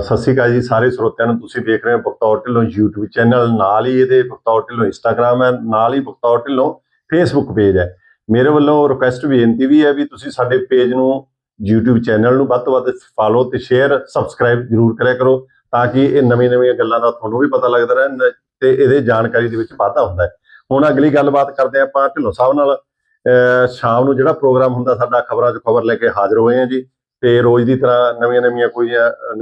ਸਤਿ ਸ਼੍ਰੀ ਅਕਾਲ ਜੀ ਸਾਰੇ ਸਰੋਤਿਆਂ ਨੂੰ। ਤੁਸੀਂ ਦੇਖ ਰਹੇ ਹੋ ਬਖਤੌਰ ਢਿੱਲੋਂ YouTube ਚੈਨਲ ਨਾਲ ਹੀ ਇਹਦੇ ਬਖਤੌਰ ਢਿੱਲੋਂ Instagram ਹੈ, ਨਾਲ ਹੀ ਬਖਤੌਰ ਢਿੱਲੋਂ Facebook ਪੇਜ ਹੈ। ਮੇਰੇ ਵੱਲੋਂ ਰਿਕੁਐਸਟ ਬੇਨਤੀ ਵੀ ਹੈ ਵੀ ਤੁਸੀਂ ਸਾਡੇ ਪੇਜ ਨੂੰ, YouTube ਚੈਨਲ ਨੂੰ ਵੱਧ ਤੋਂ ਵੱਧ ਫਾਲੋ ਤੇ ਸ਼ੇਅਰ ਸਬਸਕ੍ਰਾਈਬ ਜ਼ਰੂਰ ਕਰਿਆ ਕਰੋ ਤਾਂ ਕਿ ਇਹ ਨਵੀਆਂ-ਨਵੀਆਂ ਗੱਲਾਂ ਦਾ ਤੁਹਾਨੂੰ ਵੀ ਪਤਾ ਲੱਗਦਾ ਰਹੇ ਨ- ਤੇ ਇਹਦੇ ਜਾਣਕਾਰੀ ਦੇ ਵਿੱਚ ਵਾਧਾ ਹੁੰਦਾ ਹੈ। ਹੁਣ ਅਗਲੀ ਗੱਲਬਾਤ ਕਰਦੇ ਹਾਂ ਆਪਾਂ ਢਿੱਲੋਂ ਸਾਹਿਬ ਨਾਲ। ਸ਼ਾਮ ਨੂੰ ਜਿਹੜਾ ਪ੍ਰੋਗਰਾਮ ਹੁੰਦਾ ਸਾਡਾ ਖਬਰਾਂ 'ਚ ਖਬਰ ਲੈ ਕੇ ਹਾਜ਼ਰ ਹੋਏ ਹਾਂ ਜੀ। ਤੇ ਰੋਜ਼ ਦੀ ਤਰ੍ਹਾਂ ਨਵੀਆਂ-ਨਵੀਆਂ ਕੋਈ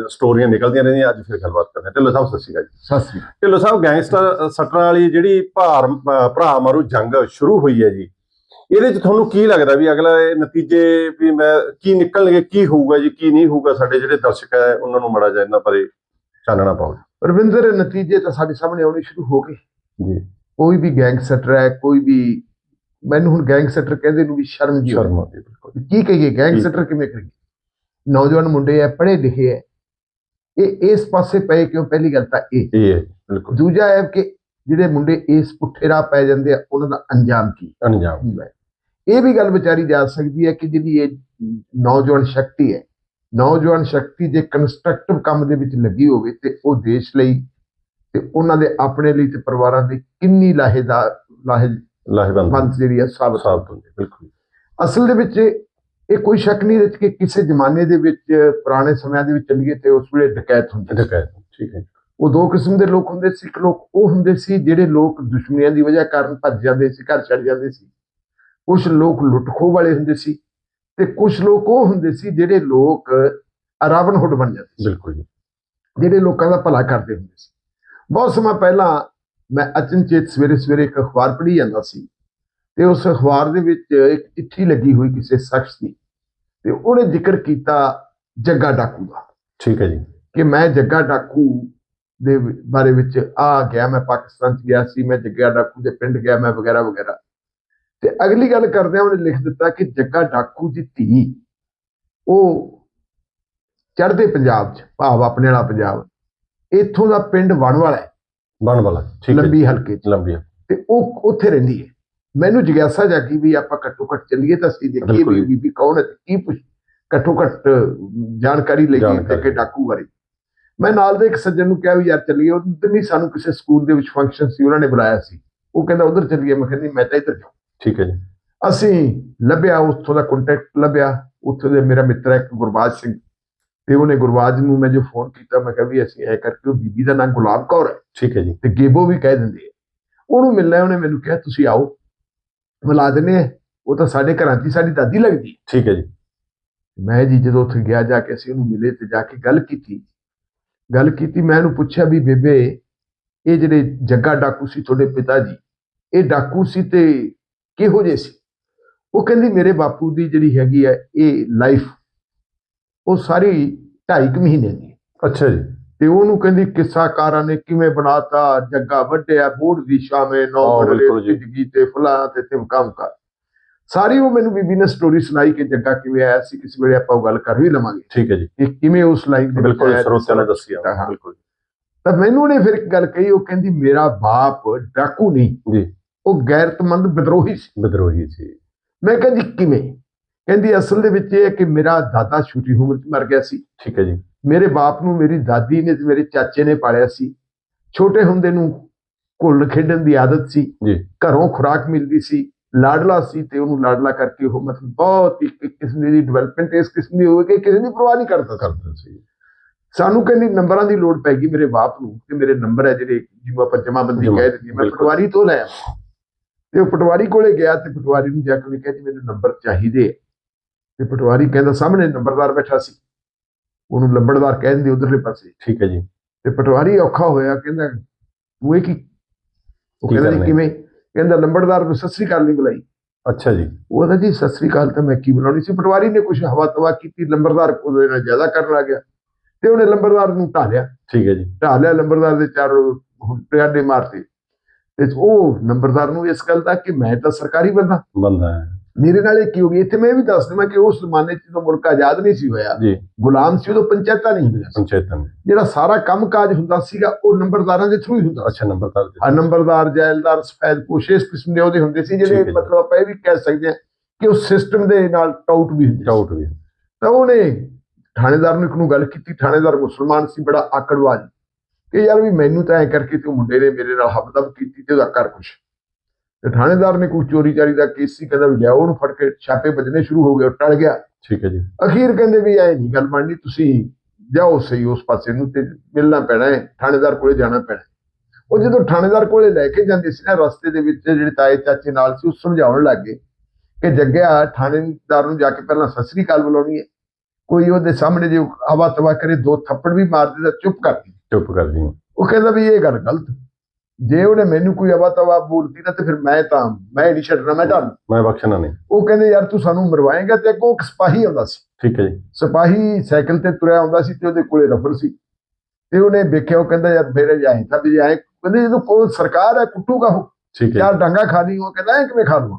ਸਟੋਰੀਆਂ ਨਿਕਲਦੀਆਂ ਰਹਿੰਦੀਆਂ ਅੱਜ ਫਿਰ ਗੱਲਬਾਤ ਕਰਦੇ ਹਾਂ। ਢਿੱਲੋਂ ਸਾਹਿਬ ਸਤਿ ਸ਼੍ਰੀ ਅਕਾਲ ਜੀ। ਸਤਿ ਸ੍ਰੀ ਅਕਾਲ। ਢਿੱਲੋਂ ਸਾਹਿਬ ਗੈਂਗਸਟਰ ਸੱਟਾਂ ਵਾਲੀ ਜਿਹੜੀ ਭਾਰ ਭਰਾ ਮਾਰੂ ਜੰਗ ਸ਼ੁਰੂ ਹੋਈ ਹੈ ਜੀ ਇਹਦੇ 'ਚ ਤੁਹਾਨੂੰ ਕੀ ਲੱਗਦਾ ਵੀ ਅਗਲਾ ਇਹ ਨਤੀਜੇ ਵੀ ਮੈਂ ਕੀ ਨਿਕਲਣਗੇ ਕੀ ਹੋਊਗਾ ਜੀ ਕੀ ਨਹੀਂ ਹੋਊਗਾ ਸਾਡੇ ਜਿਹੜੇ ਦਰਸ਼ਕ ਹੈ ਉਹਨਾਂ ਨੂੰ ਮੜਾ ਜਾ ਇਹਨਾਂ ਬਾਰੇ ਚਾਨਣਾ ਪਾਓ ਰਵਿੰਦਰ ਨਤੀਜੇ ਤਾਂ ਸਾਡੇ ਸਾਹਮਣੇ ਆਉਣੇ ਸ਼ੁਰੂ ਹੋ ਗਏ। ਜੀ। ਕੋਈ ਵੀ ਗੈਂਗਸਟਰ ਹੈ ਕੋਈ ਵੀ ਮੈਨੂੰ ਹੁਣ ਗੈਂਗਸਟਰ ਕਹਿੰਦੇ ਨੂੰ ਵੀ ਸ਼ਰਮ ਜੀ ਆਉਂਦੀ। ਸ਼ਰਮਾ ਜੀ ਬਿਲਕੁਲ। ਕੀ ਕਹੀਏ ਗੈਂਗਸਟਰ ਕਿਵੇਂ ਕਰੀਏ? ਨੌਜਵਾਨ ਮੁੰਡੇ ਐ ਪੜ੍ਹੇ ਲਿਖੇ ਐ ਇਹ ਇਸ ਪਾਸੇ ਪਏ ਕਿਉਂ? ਪਹਿਲੀ ਗੱਲ ਤਾਂ ਇਹ। ਇਹ ਹੈ ਬਿਲਕੁਲ। ਦੂਜਾ ਹੈ ਕਿ ਜਿਹੜੇ ਮੁੰਡੇ ਇਸ ਪੁੱਠੇ ਰਾਹ ਪੈ ਜਾਂਦੇ ਆ ਉਹਨਾਂ ਦਾ ਅੰਜਾਮ ਕੀ? ਹੈ ਇਹ ਵੀ ਗੱਲ ਵਿਚਾਰੀ ਜਾ ਸਕਦੀ ਹੈ ਕਿ ਜਿਹੜੀ ਇਹ ਨੌਜਵਾਨ ਸ਼ਕਤੀ ਹੈ ਨੌਜਵਾਨ ਸ਼ਕਤੀ ਜੇ ਕੰਸਟਰਕਟਿਵ ਕੰਮ ਦੇ ਵਿੱਚ ਲੱਗੀ ਹੋਵੇ ਤੇ ਉਹ ਦੇਸ਼ ਲਈ ਤੇ ਉਹਨਾਂ ਦੇ ਆਪਣੇ ਲਈ ਤੇ ਪਰਿਵਾਰਾਂ ਲਈ ਕਿੰਨੀ ਲਾਹੇਦਾਰ ਲਾਹੇਵੰਦ। ਲਾਹੇਵੰਦ ਜਿਹੜੀ ਹੈ ਸਾਬਤ ਸਾਬਤ ਹੁੰਦੇ ਬਿਲਕੁਲ। ਅਸਲ ਦੇ ਵਿੱਚ ਇਹ ਕੋਈ ਸ਼ੱਕ ਨਹੀਂ ਵਿੱਚ ਕਿ ਕਿਸੇ ਜ਼ਮਾਨੇ ਦੇ ਵਿੱਚ ਪੁਰਾਣੇ ਸਮਿਆਂ ਦੇ ਵਿੱਚ ਚੱਲੀਏ ਤੇ ਉਸ ਵੇਲੇ ਡਕੈਤ ਹੁੰਦੇ। ਡਕੈਤ ਠੀਕ ਹੈ ਉਹ ਦੋ ਕਿਸਮ ਦੇ ਲੋਕ ਹੁੰਦੇ ਸੀ। ਇੱਕ ਲੋਕ ਉਹ ਹੁੰਦੇ ਸੀ ਜਿਹੜੇ ਲੋਕ ਦੁਸ਼ਮਣੀਆਂ ਦੀ ਵਜ੍ਹਾ ਕਾਰਨ ਭੱਜ ਜਾਂਦੇ ਸੀ ਘਰ ਛੱਡ ਜਾਂਦੇ ਸੀ। ਕੁਝ ਲੋਕ ਲੁੱਟਖੋ ਵਾਲੇ ਹੁੰਦੇ ਸੀ ਤੇ ਕੁਝ ਲੋਕ ਉਹ ਹੁੰਦੇ ਸੀ ਜਿਹੜੇ ਲੋਕ ਰਾਵਣ ਹੁੱਡ ਬਣ ਜਾਂਦੇ ਸੀ। ਬਿਲਕੁਲ ਜੀ। ਜਿਹੜੇ ਲੋਕਾਂ ਦਾ ਭਲਾ ਕਰਦੇ ਹੁੰਦੇ ਸੀ। ਬਹੁਤ ਸਮਾਂ ਪਹਿਲਾਂ ਮੈਂ ਅਚਨਚੇਤ ਸਵੇਰੇ ਸਵੇਰੇ ਇੱਕ ਅਖਬਾਰ ਪੜ੍ਹੀ ਜਾਂਦਾ ਸੀ ਤੇ ਉਸ ਅਖਬਾਰ ਦੇ ਵਿੱਚ ਇੱਕ ਚਿੱਠੀ ਲੱਗੀ ਹੋਈ ਕਿਸੇ ਸ਼ਖਸ ਦੀ। ਤੇ ਉਹਨੇ ਜ਼ਿਕਰ ਕੀਤਾ ਜੱਗਾ ਡਾਕੂ ਦਾ। ਠੀਕ ਹੈ ਜੀ। ਕਿ ਮੈਂ ਜੱਗਾ ਡਾਕੂ ਦੇ ਬਾਰੇ ਵਿੱਚ ਆ ਗਿਆ ਮੈਂ ਪਾਕਿਸਤਾਨ ਚ ਗਿਆ ਸੀ ਮੈਂ ਜੱਗਾ ਡਾਕੂ ਦੇ ਪਿੰਡ ਗਿਆ ਮੈਂ ਵਗੈਰਾ ਵਗੈਰਾ। ਤੇ ਅਗਲੀ ਗੱਲ ਕਰਦਿਆਂ ਉਹਨੇ ਲਿਖ ਦਿੱਤਾ ਕਿ ਜੱਗਾ ਡਾਕੂ ਦੀ ਧੀ ਉਹ ਚੜ੍ਹਦੇ ਪੰਜਾਬ ਚ ਭਾਵ ਆਪਣੇ ਵਾਲਾ ਪੰਜਾਬ। ਇੱਥੋਂ ਦਾ ਪਿੰਡ ਵਣ ਵਾਲਾ ਹੈ। ਬਣ ਵਾਲਾ ਠੀਕ ਹੈ ਲੰਬੀ ਹਲਕੇ ਚ। ਲੰਬੀ ਤੇ ਉਹ ਉੱਥੇ ਰਹਿੰਦੀ ਹੈ। ਮੈਨੂੰ ਜਿਗਿਆਸਾ ਜਾਗੀ ਵੀ ਆਪਾਂ ਘੱਟੋ ਘੱਟ ਚੱਲੀਏ ਤਾਂ ਅਸੀਂ ਦੇਖੀਏ ਵੀ। ਬੀਬੀ ਕੌਣ ਹੈ ਤੇ ਕੀ ਪੁੱਛ ਘੱਟੋ ਘੱਟ ਜਾਣਕਾਰੀ ਲਈਏ ਜਾਣਕਾਰੀ। ਕਿ ਡਾਕੂ ਬਾਰੇ। ਮੈਂ ਨਾਲ ਦੇ ਇੱਕ ਸੱਜਣ ਨੂੰ ਕਿਹਾ ਵੀ ਯਾਰ ਚੱਲੀਏ ਉਹ ਦਿਨ ਹੀ ਸਾਨੂੰ ਕਿਸੇ ਸਕੂਲ ਦੇ ਵਿੱਚ ਫੰਕਸ਼ਨ ਸੀ ਉਹਨਾਂ ਨੇ ਬੁਲਾਇਆ ਸੀ। ਉਹ ਕਹਿੰਦਾ ਉਧਰ ਚੱਲੀਏ। ਮੈਂ ਕਹਿੰਦੀ ਮੈਂ ਤਾਂ ਇੱਧਰ ਜਾਉਂ ਠੀਕ ਹੈ ਜੀ। ਅਸੀਂ ਲੱਭਿਆ ਉੱਥੋਂ ਦਾ ਕੰਟੈਕਟ ਲੱਭਿਆ। ਉੱਥੋਂ ਦੇ ਮੇਰਾ ਮਿੱਤਰ ਹੈ ਇੱਕ ਗੁਰਬਾਜ ਸਿੰਘ ਤੇ ਉਹਨੇ ਗੁਰਬਾਜ ਨੂੰ ਮੈਂ ਜੋ ਫੋਨ ਕੀਤਾ ਮੈਂ ਕਿਹਾ ਵੀ ਅਸੀਂ ਐ ਕਰਕੇ ਉਹ ਬੀਬੀ ਦਾ ਨਾਮ ਗੁਲਾਬ ਕੌਰ ਹੈ। ਠੀਕ ਹੈ ਜੀ। ਤੇ ਗੇਬੋ ਵੀ ਕਹਿ ਦਿੰਦੇ ਆ। ਉਹਨੂੰ ਮਿਲਣਾ ਉਹਨੇ ਮੈਨੂੰ ਕਿਹਾ ਤੁਸੀਂ ਆਓ। ਦਿੰਦੇ ਆ ਉਹ ਤਾਂ ਸਾਡੇ ਘਰਾਂ 'ਚ ਹੀ ਸਾਡੀ ਦਾਦੀ ਲੱਗਦੀ ਹੈ। ਠੀਕ ਹੈ ਜੀ ਮੈਂ ਜੀ ਜਦੋਂ ਉੱਥੇ ਗਿਆ ਜਾ ਕੇ ਅਸੀਂ ਉਹਨੂੰ ਮਿਲੇ ਤੇ ਜਾ ਕੇ ਗੱਲ ਕੀਤੀ ਗੱਲ ਕੀਤੀ ਮੈਂ ਉਹਨੂੰ ਪੁੱਛਿਆ ਵੀ ਬੇਬੇ ਇਹ ਜਿਹੜੇ ਜੱਗਾ ਡਾਕੂ ਸੀ ਤੁਹਾਡੇ ਪਿਤਾ ਜੀ ਇਹ ਡਾਕੂ ਸੀ ਤੇ ਕਿਹੋ ਜਿਹੇ ਸੀ ਉਹ ਕਹਿੰਦੀ ਮੇਰੇ ਬਾਪੂ ਦੀ ਜਿਹੜੀ ਹੈਗੀ ਹੈ ਇਹ ਲਾਈਫ ਉਹ ਸਾਰੀ ਢਾਈ ਕੁ ਮਹੀਨੇ ਦੀ। ਅੱਛਾ ਜੀ ਤੇ ਉਹਨੂੰ ਕਹਿੰਦੀ ਕਿੱਸਾਕਾਰਾਂ ਨੇ ਕਿਵੇਂ ਬਣਾਤਾ ਜੱਗਾ ਵੱਡਿਆ ਬੋੜ ਦੀ ਸ਼ਾਮੇ ਨੌ ਹਾਂ, ਬੜਲੇ ਬਿਲਕੁਲ ਜੀ। ਜਿੱਦਗੀ ਤੇ ਫਲਾ ਤੇ ਤਿਮਕਮ ਕਰ। ਸਾਰੀ ਉਹ ਮੈਨੂੰ ਬੀਬੀ ਨੇ ਸਟੋਰੀ ਸੁਣਾਈ ਕਿ ਜੱਗਾ ਕਿਵੇਂ ਆਇਆ ਸੀ ਕਿਸੇ ਵੇਲੇ ਆਪਾਂ ਉਹ ਗੱਲ ਕਰ ਵੀ ਲਵਾਂਗੇ। ਠੀਕ ਹੈ ਜੀ। ਕਿ ਕਿਵੇਂ ਉਸ ਲਾਈਨ ਦੇ ਬਿਲਕੁਲ ਸਰੋਤਿਆਂ ਨੇ ਦੱਸਿਆ। ਬਿਲਕੁਲ। ਤਾਂ ਮੈਨੂੰ ਨੇ ਫਿਰ ਇੱਕ ਗੱਲ ਕਹੀ ਉਹ ਕਹਿੰਦੀ ਮੇਰਾ ਬਾਪ ਡਾਕੂ ਨਹੀਂ। ਜੀ। ਉਹ ਗੈਰਤਮੰਦ ਵਿਦਰੋਹੀ ਸੀ। ਵਿਦਰੋਹੀ ਸੀ। ਮੈਂ ਕਹਿੰਦੀ ਕਿਵੇਂ? ਕਹਿੰਦੀ ਅਸਲ ਦੇ ਵਿੱਚ ਇਹ ਹੈ ਕਿ ਮੇਰਾ ਦਾਦਾ ਛੋਟੀ ਉਮਰ 'ਚ ਮਰ ਗਿਆ ਸੀ। ਠੀਕ ਹੈ ਜੀ। ਮੇਰੇ ਬਾਪ ਨੂੰ ਮੇਰੀ ਦਾਦੀ ਨੇ ਤੇ ਮੇਰੇ ਚਾਚੇ ਨੇ ਪਾਲਿਆ ਸੀ। ਛੋਟੇ ਹੁੰਦੇ ਨੂੰ ਘੁਲ ਖੇਡਣ ਦੀ ਆਦਤ ਸੀ। ਜੀ। ਘਰੋਂ ਖੁਰਾਕ ਮਿਲਦੀ ਸੀ ਲਾਡਲਾ ਸੀ ਤੇ ਉਹਨੂੰ ਲਾਡਲਾ ਕਰਕੇ ਉਹ ਮਤਲਬ ਬਹੁਤ ਹੀ ਇੱਕ ਕਿਸਮ ਦੀ ਡਿਵੈਲਪਮੈਂਟ ਇਸ ਕਿਸਮ ਦੀ ਹੋਵੇ ਕਿ ਕਿਸੇ ਦੀ ਪਰਵਾਹ ਨਹੀਂ ਕਰਦਾ ਕਰਦਾ ਸੀ। ਸਾਨੂੰ ਕਹਿੰਦੀ ਨੰਬਰਾਂ ਦੀ ਲੋੜ ਪੈ ਗਈ ਮੇਰੇ ਬਾਪ ਨੂੰ ਕਿ ਮੇਰੇ ਨੰਬਰ ਹੈ ਜਿਹੜੇ ਜਿਹਨੂੰ ਆਪਾਂ ਜਮਾਬੰਦੀ ਜਮਾਂ- ਕਹਿ ਦਿੰਦੇ ਮੈਂ। ਪਟਵਾਰੀ ਤੋਂ ਲੈ ਆਇਆ। ਤੇ ਉਹ ਪਟਵਾਰੀ ਕੋਲੇ ਗਿਆ ਤੇ ਪਟਵਾਰੀ ਨੂੰ ਜਾ ਕੇ ਉਹਨੇ ਕਿਹਾ ਜੀ ਮੈਨੂੰ ਨੰਬਰ ਚਾਹੀਦੇ। ਤੇ ਪਟਵਾਰੀ ਕਹਿੰਦਾ ਸਾਹਮਣੇ ਨੰਬਰਦਾਰ ਬੈਠਾ ਸੀ। ਉਹਨੂੰ ਲੰਬੜਦਾਰ ਕਹਿ ਦਿੰਦੇ ਉਧਰਲੇ ਪਾਸੇ। ਠੀਕ ਹੈ ਜੀ। ਤੇ ਪਟਵਾਰੀ ਔਖਾ ਹੋਇਆ ਕਹਿੰਦਾ ਤੂੰ ਇਹ ਕੀ? ਉਹ ਕਹਿੰਦਾ ਜੀ? ਕਿਵੇਂ? ਕਹਿੰਦਾ ਲੰਬੜਦਾਰ ਨੂੰ ਸਤਿ ਸ੍ਰੀ ਅਕਾਲ ਨਹੀਂ ਬੁਲਾਈ। ਅੱਛਾ ਜੀ। ਉਹ ਕਹਿੰਦਾ ਜੀ ਸਤਿ ਸ੍ਰੀ ਅਕਾਲ ਤਾਂ ਮੈਂ ਕੀ ਬੁਲਾਉਣੀ ਸੀ? ਪਟਵਾਰੀ ਨੇ ਕੁਝ ਹਵਾ ਤਵਾ ਕੀਤੀ ਲੰਬੜਦਾਰ ਉਹਦੇ ਨਾਲ ਜ਼ਿਆਦਾ ਕਰਨ ਲੱਗ ਗਿਆ। ਤੇ ਉਹਨੇ ਲੰਬੜਦਾਰ ਨੂੰ ਢਾਲਿਆ। ਠੀਕ ਹੈ ਜੀ। ਢਾ ਲਿਆ ਲੰਬੜਦਾਰ ਦੇ ਚਾਰੋਂ ਟਿਆਡੇ ਮਾਰਤੇ। ਤੇ ਉਹ ਨੰਬਰਦਾਰ ਨੂੰ ਇਸ ਗੱਲ ਦਾ ਕਿ ਮੈਂ ਤਾਂ ਸਰਕਾਰੀ ਬੰਦਾ। ਬੰਦਾ ਹੈ। ਮੇਰੇ ਨਾਲ ਇਹ ਕੀ ਹੋ ਗਈ? ਇੱਥੇ ਮੈਂ ਵੀ ਦੱਸ ਦਵਾਂ ਕਿ ਉਸ ਜ਼ਮਾਨੇ 'ਚ ਜਦੋਂ ਮੁਲਕ ਆਜ਼ਾਦ ਨਹੀਂ ਸੀ ਹੋਇਆ ਜੀ। ਗੁਲਾਮ ਸੀ ਉਦੋਂ ਪੰਚਾਇਤਾਂ ਨਹੀਂ ਹੁੰਦੀਆਂ ਪੰਚਾਇਤਾਂ ਜਿਹੜਾ ਸਾਰਾ ਕੰਮਕਾਜ ਹੁੰਦਾ ਸੀਗਾ ਉਹ ਨੰਬਰਦਾਰਾਂ ਦੇ ਥਰੂ ਹੀ ਹੁੰਦਾ ਅੱਛਾ ਨੰਬਰਦਾਰ ਜੀ। ਆ ਨੰਬਰਦਾਰ ਜੈਲਦਾਰ ਸਫੈਦ ਪੋਸ਼ ਇਸ ਕਿਸਮ ਦੇ ਉਹਦੇ ਹੁੰਦੇ ਸੀ ਜਿਹੜੇ। ਮਤਲਬ ਆਪਾਂ ਇਹ ਵੀ ਕਹਿ ਸਕਦੇ ਹਾਂ ਕਿ ਉਹ ਸਿਸਟਮ ਦੇ ਨਾਲ ਟਾਊਟ ਵੀ ਹੁੰਦੇ ਸੀ। ਡਾਊਟ ਵੀ ਤਾਂ ਉਹਨੇ ਥਾਣੇਦਾਰ ਨੂੰ ਇੱਕ ਨੂੰ ਗੱਲ ਕੀਤੀ ਥਾਣੇਦਾਰ ਮੁਸਲਮਾਨ ਸੀ ਬੜਾ ਆਕੜਵਾਜ। ਕਿ ਯਾਰ ਵੀ ਮੈਨੂੰ ਤਾਂ ਐ ਕਰਕੇ ਤੂੰ ਮੁੰਡੇ ਨੇ ਮੇਰੇ ਨਾਲ ਹਬਦਬ ਕੀਤੀ ਤੇ ਉਹਦਾ ਕਰ ਕੁਛ ਤੇ ਥਾਣੇਦਾਰ ਨੇ ਕੋਈ ਚੋਰੀ ਚਾਰੀ ਦਾ ਕੇਸ ਸੀ ਕਹਿੰਦਾ ਵੀ ਲਿਆਓ ਉਹਨੂੰ ਫੜ ਕੇ ਛਾਪੇ ਵੱਜਣੇ ਸ਼ੁਰੂ ਹੋ ਗਏ ਉਹ ਟਲ ਗਿਆ। ਠੀਕ ਹੈ ਜੀ। ਅਖੀਰ ਕਹਿੰਦੇ ਵੀ ਐ ਨਹੀਂ ਗੱਲ ਬਣਨੀ ਤੁਸੀਂ ਜਾਓ ਸਹੀ ਉਸ ਪਾਸੇ ਨੂੰ ਤੇ ਮਿਲਣਾ ਪੈਣਾ ਹੈ ਥਾਣੇਦਾਰ ਕੋਲੇ ਜਾਣਾ ਪੈਣਾ। ਉਹ ਜਦੋਂ ਥਾਣੇਦਾਰ ਕੋਲੇ ਲੈ ਕੇ ਜਾਂਦੇ ਸੀ ਨਾ ਰਸਤੇ ਦੇ ਵਿੱਚ ਜਿਹੜੇ ਤਾਏ ਚਾਚੇ ਨਾਲ ਸੀ ਉਹ ਸਮਝਾਉਣ ਲੱਗ ਕਿ ਜੱਗਿਆ ਥਾਣੇਦਾਰ ਨੂੰ ਜਾ ਕੇ ਪਹਿਲਾਂ ਸਤਿ ਸ੍ਰੀ ਅਕਾਲ ਬੁਲਾਉਣੀ ਹੈ। ਕੋਈ ਉਹਦੇ ਸਾਹਮਣੇ ਜੇ ਹਵਾ ਤਵਾ ਕਰੇ ਦੋ ਥੱਪੜ ਵੀ ਮਾਰ ਦੇ ਤਾਂ ਚੁੱਪ ਕਰ ਚੁੱਪ ਕਰ ਜੀ ਉਹ ਕਹਿੰਦਾ ਵੀ ਇਹ ਗੱਲ ਗਲਤ ਜੇ ਉਹਨੇ ਮੈਨੂੰ ਕੋਈ ਹਵਾ ਤਵਾ ਬੋਲਤੀ ਨਾ ਤੇ ਫਿਰ ਮੈਂ ਤਾਂ ਮੈਂ ਨਹੀਂ ਛੱਡਣਾ ਮੈਂ ਤਾਂ ਮੈਂ ਬਖਸ਼ਣਾ ਨਹੀਂ। ਉਹ ਕਹਿੰਦੇ ਯਾਰ ਤੂੰ ਸਾਨੂੰ ਮਰਵਾਏਂਗਾ ਤੇ ਅੱਗੋਂ ਇੱਕ ਸਿਪਾਹੀ ਆਉਂਦਾ ਸੀ। ਠੀਕ ਹੈ ਜੀ। ਸਿਪਾਹੀ ਸਾਈਕਲ ਤੇ ਤੁਰਿਆ ਆਉਂਦਾ ਸੀ ਤੇ ਉਹਦੇ ਕੋਲੇ ਰਫਲ ਸੀ। ਤੇ ਉਹਨੇ ਵੇਖਿਆ ਉਹ ਕਹਿੰਦਾ ਯਾਰ ਮੇਰੇ ਜਾਏ ਤਾਂ ਵੀ ਆਏ ਕਹਿੰਦੇ ਜਦੋਂ ਕੋਈ ਸਰਕਾਰ ਹੈ ਕੁੱਟੂਗਾ ਉਹ। ਠੀਕ ਹੈ ਚਾਰ ਡਾਂਗਾ ਖਾ ਲਈ ਉਹ ਕਹਿੰਦਾ ਇਹ ਕਿਵੇਂ ਖਾ ਲਵਾਂ?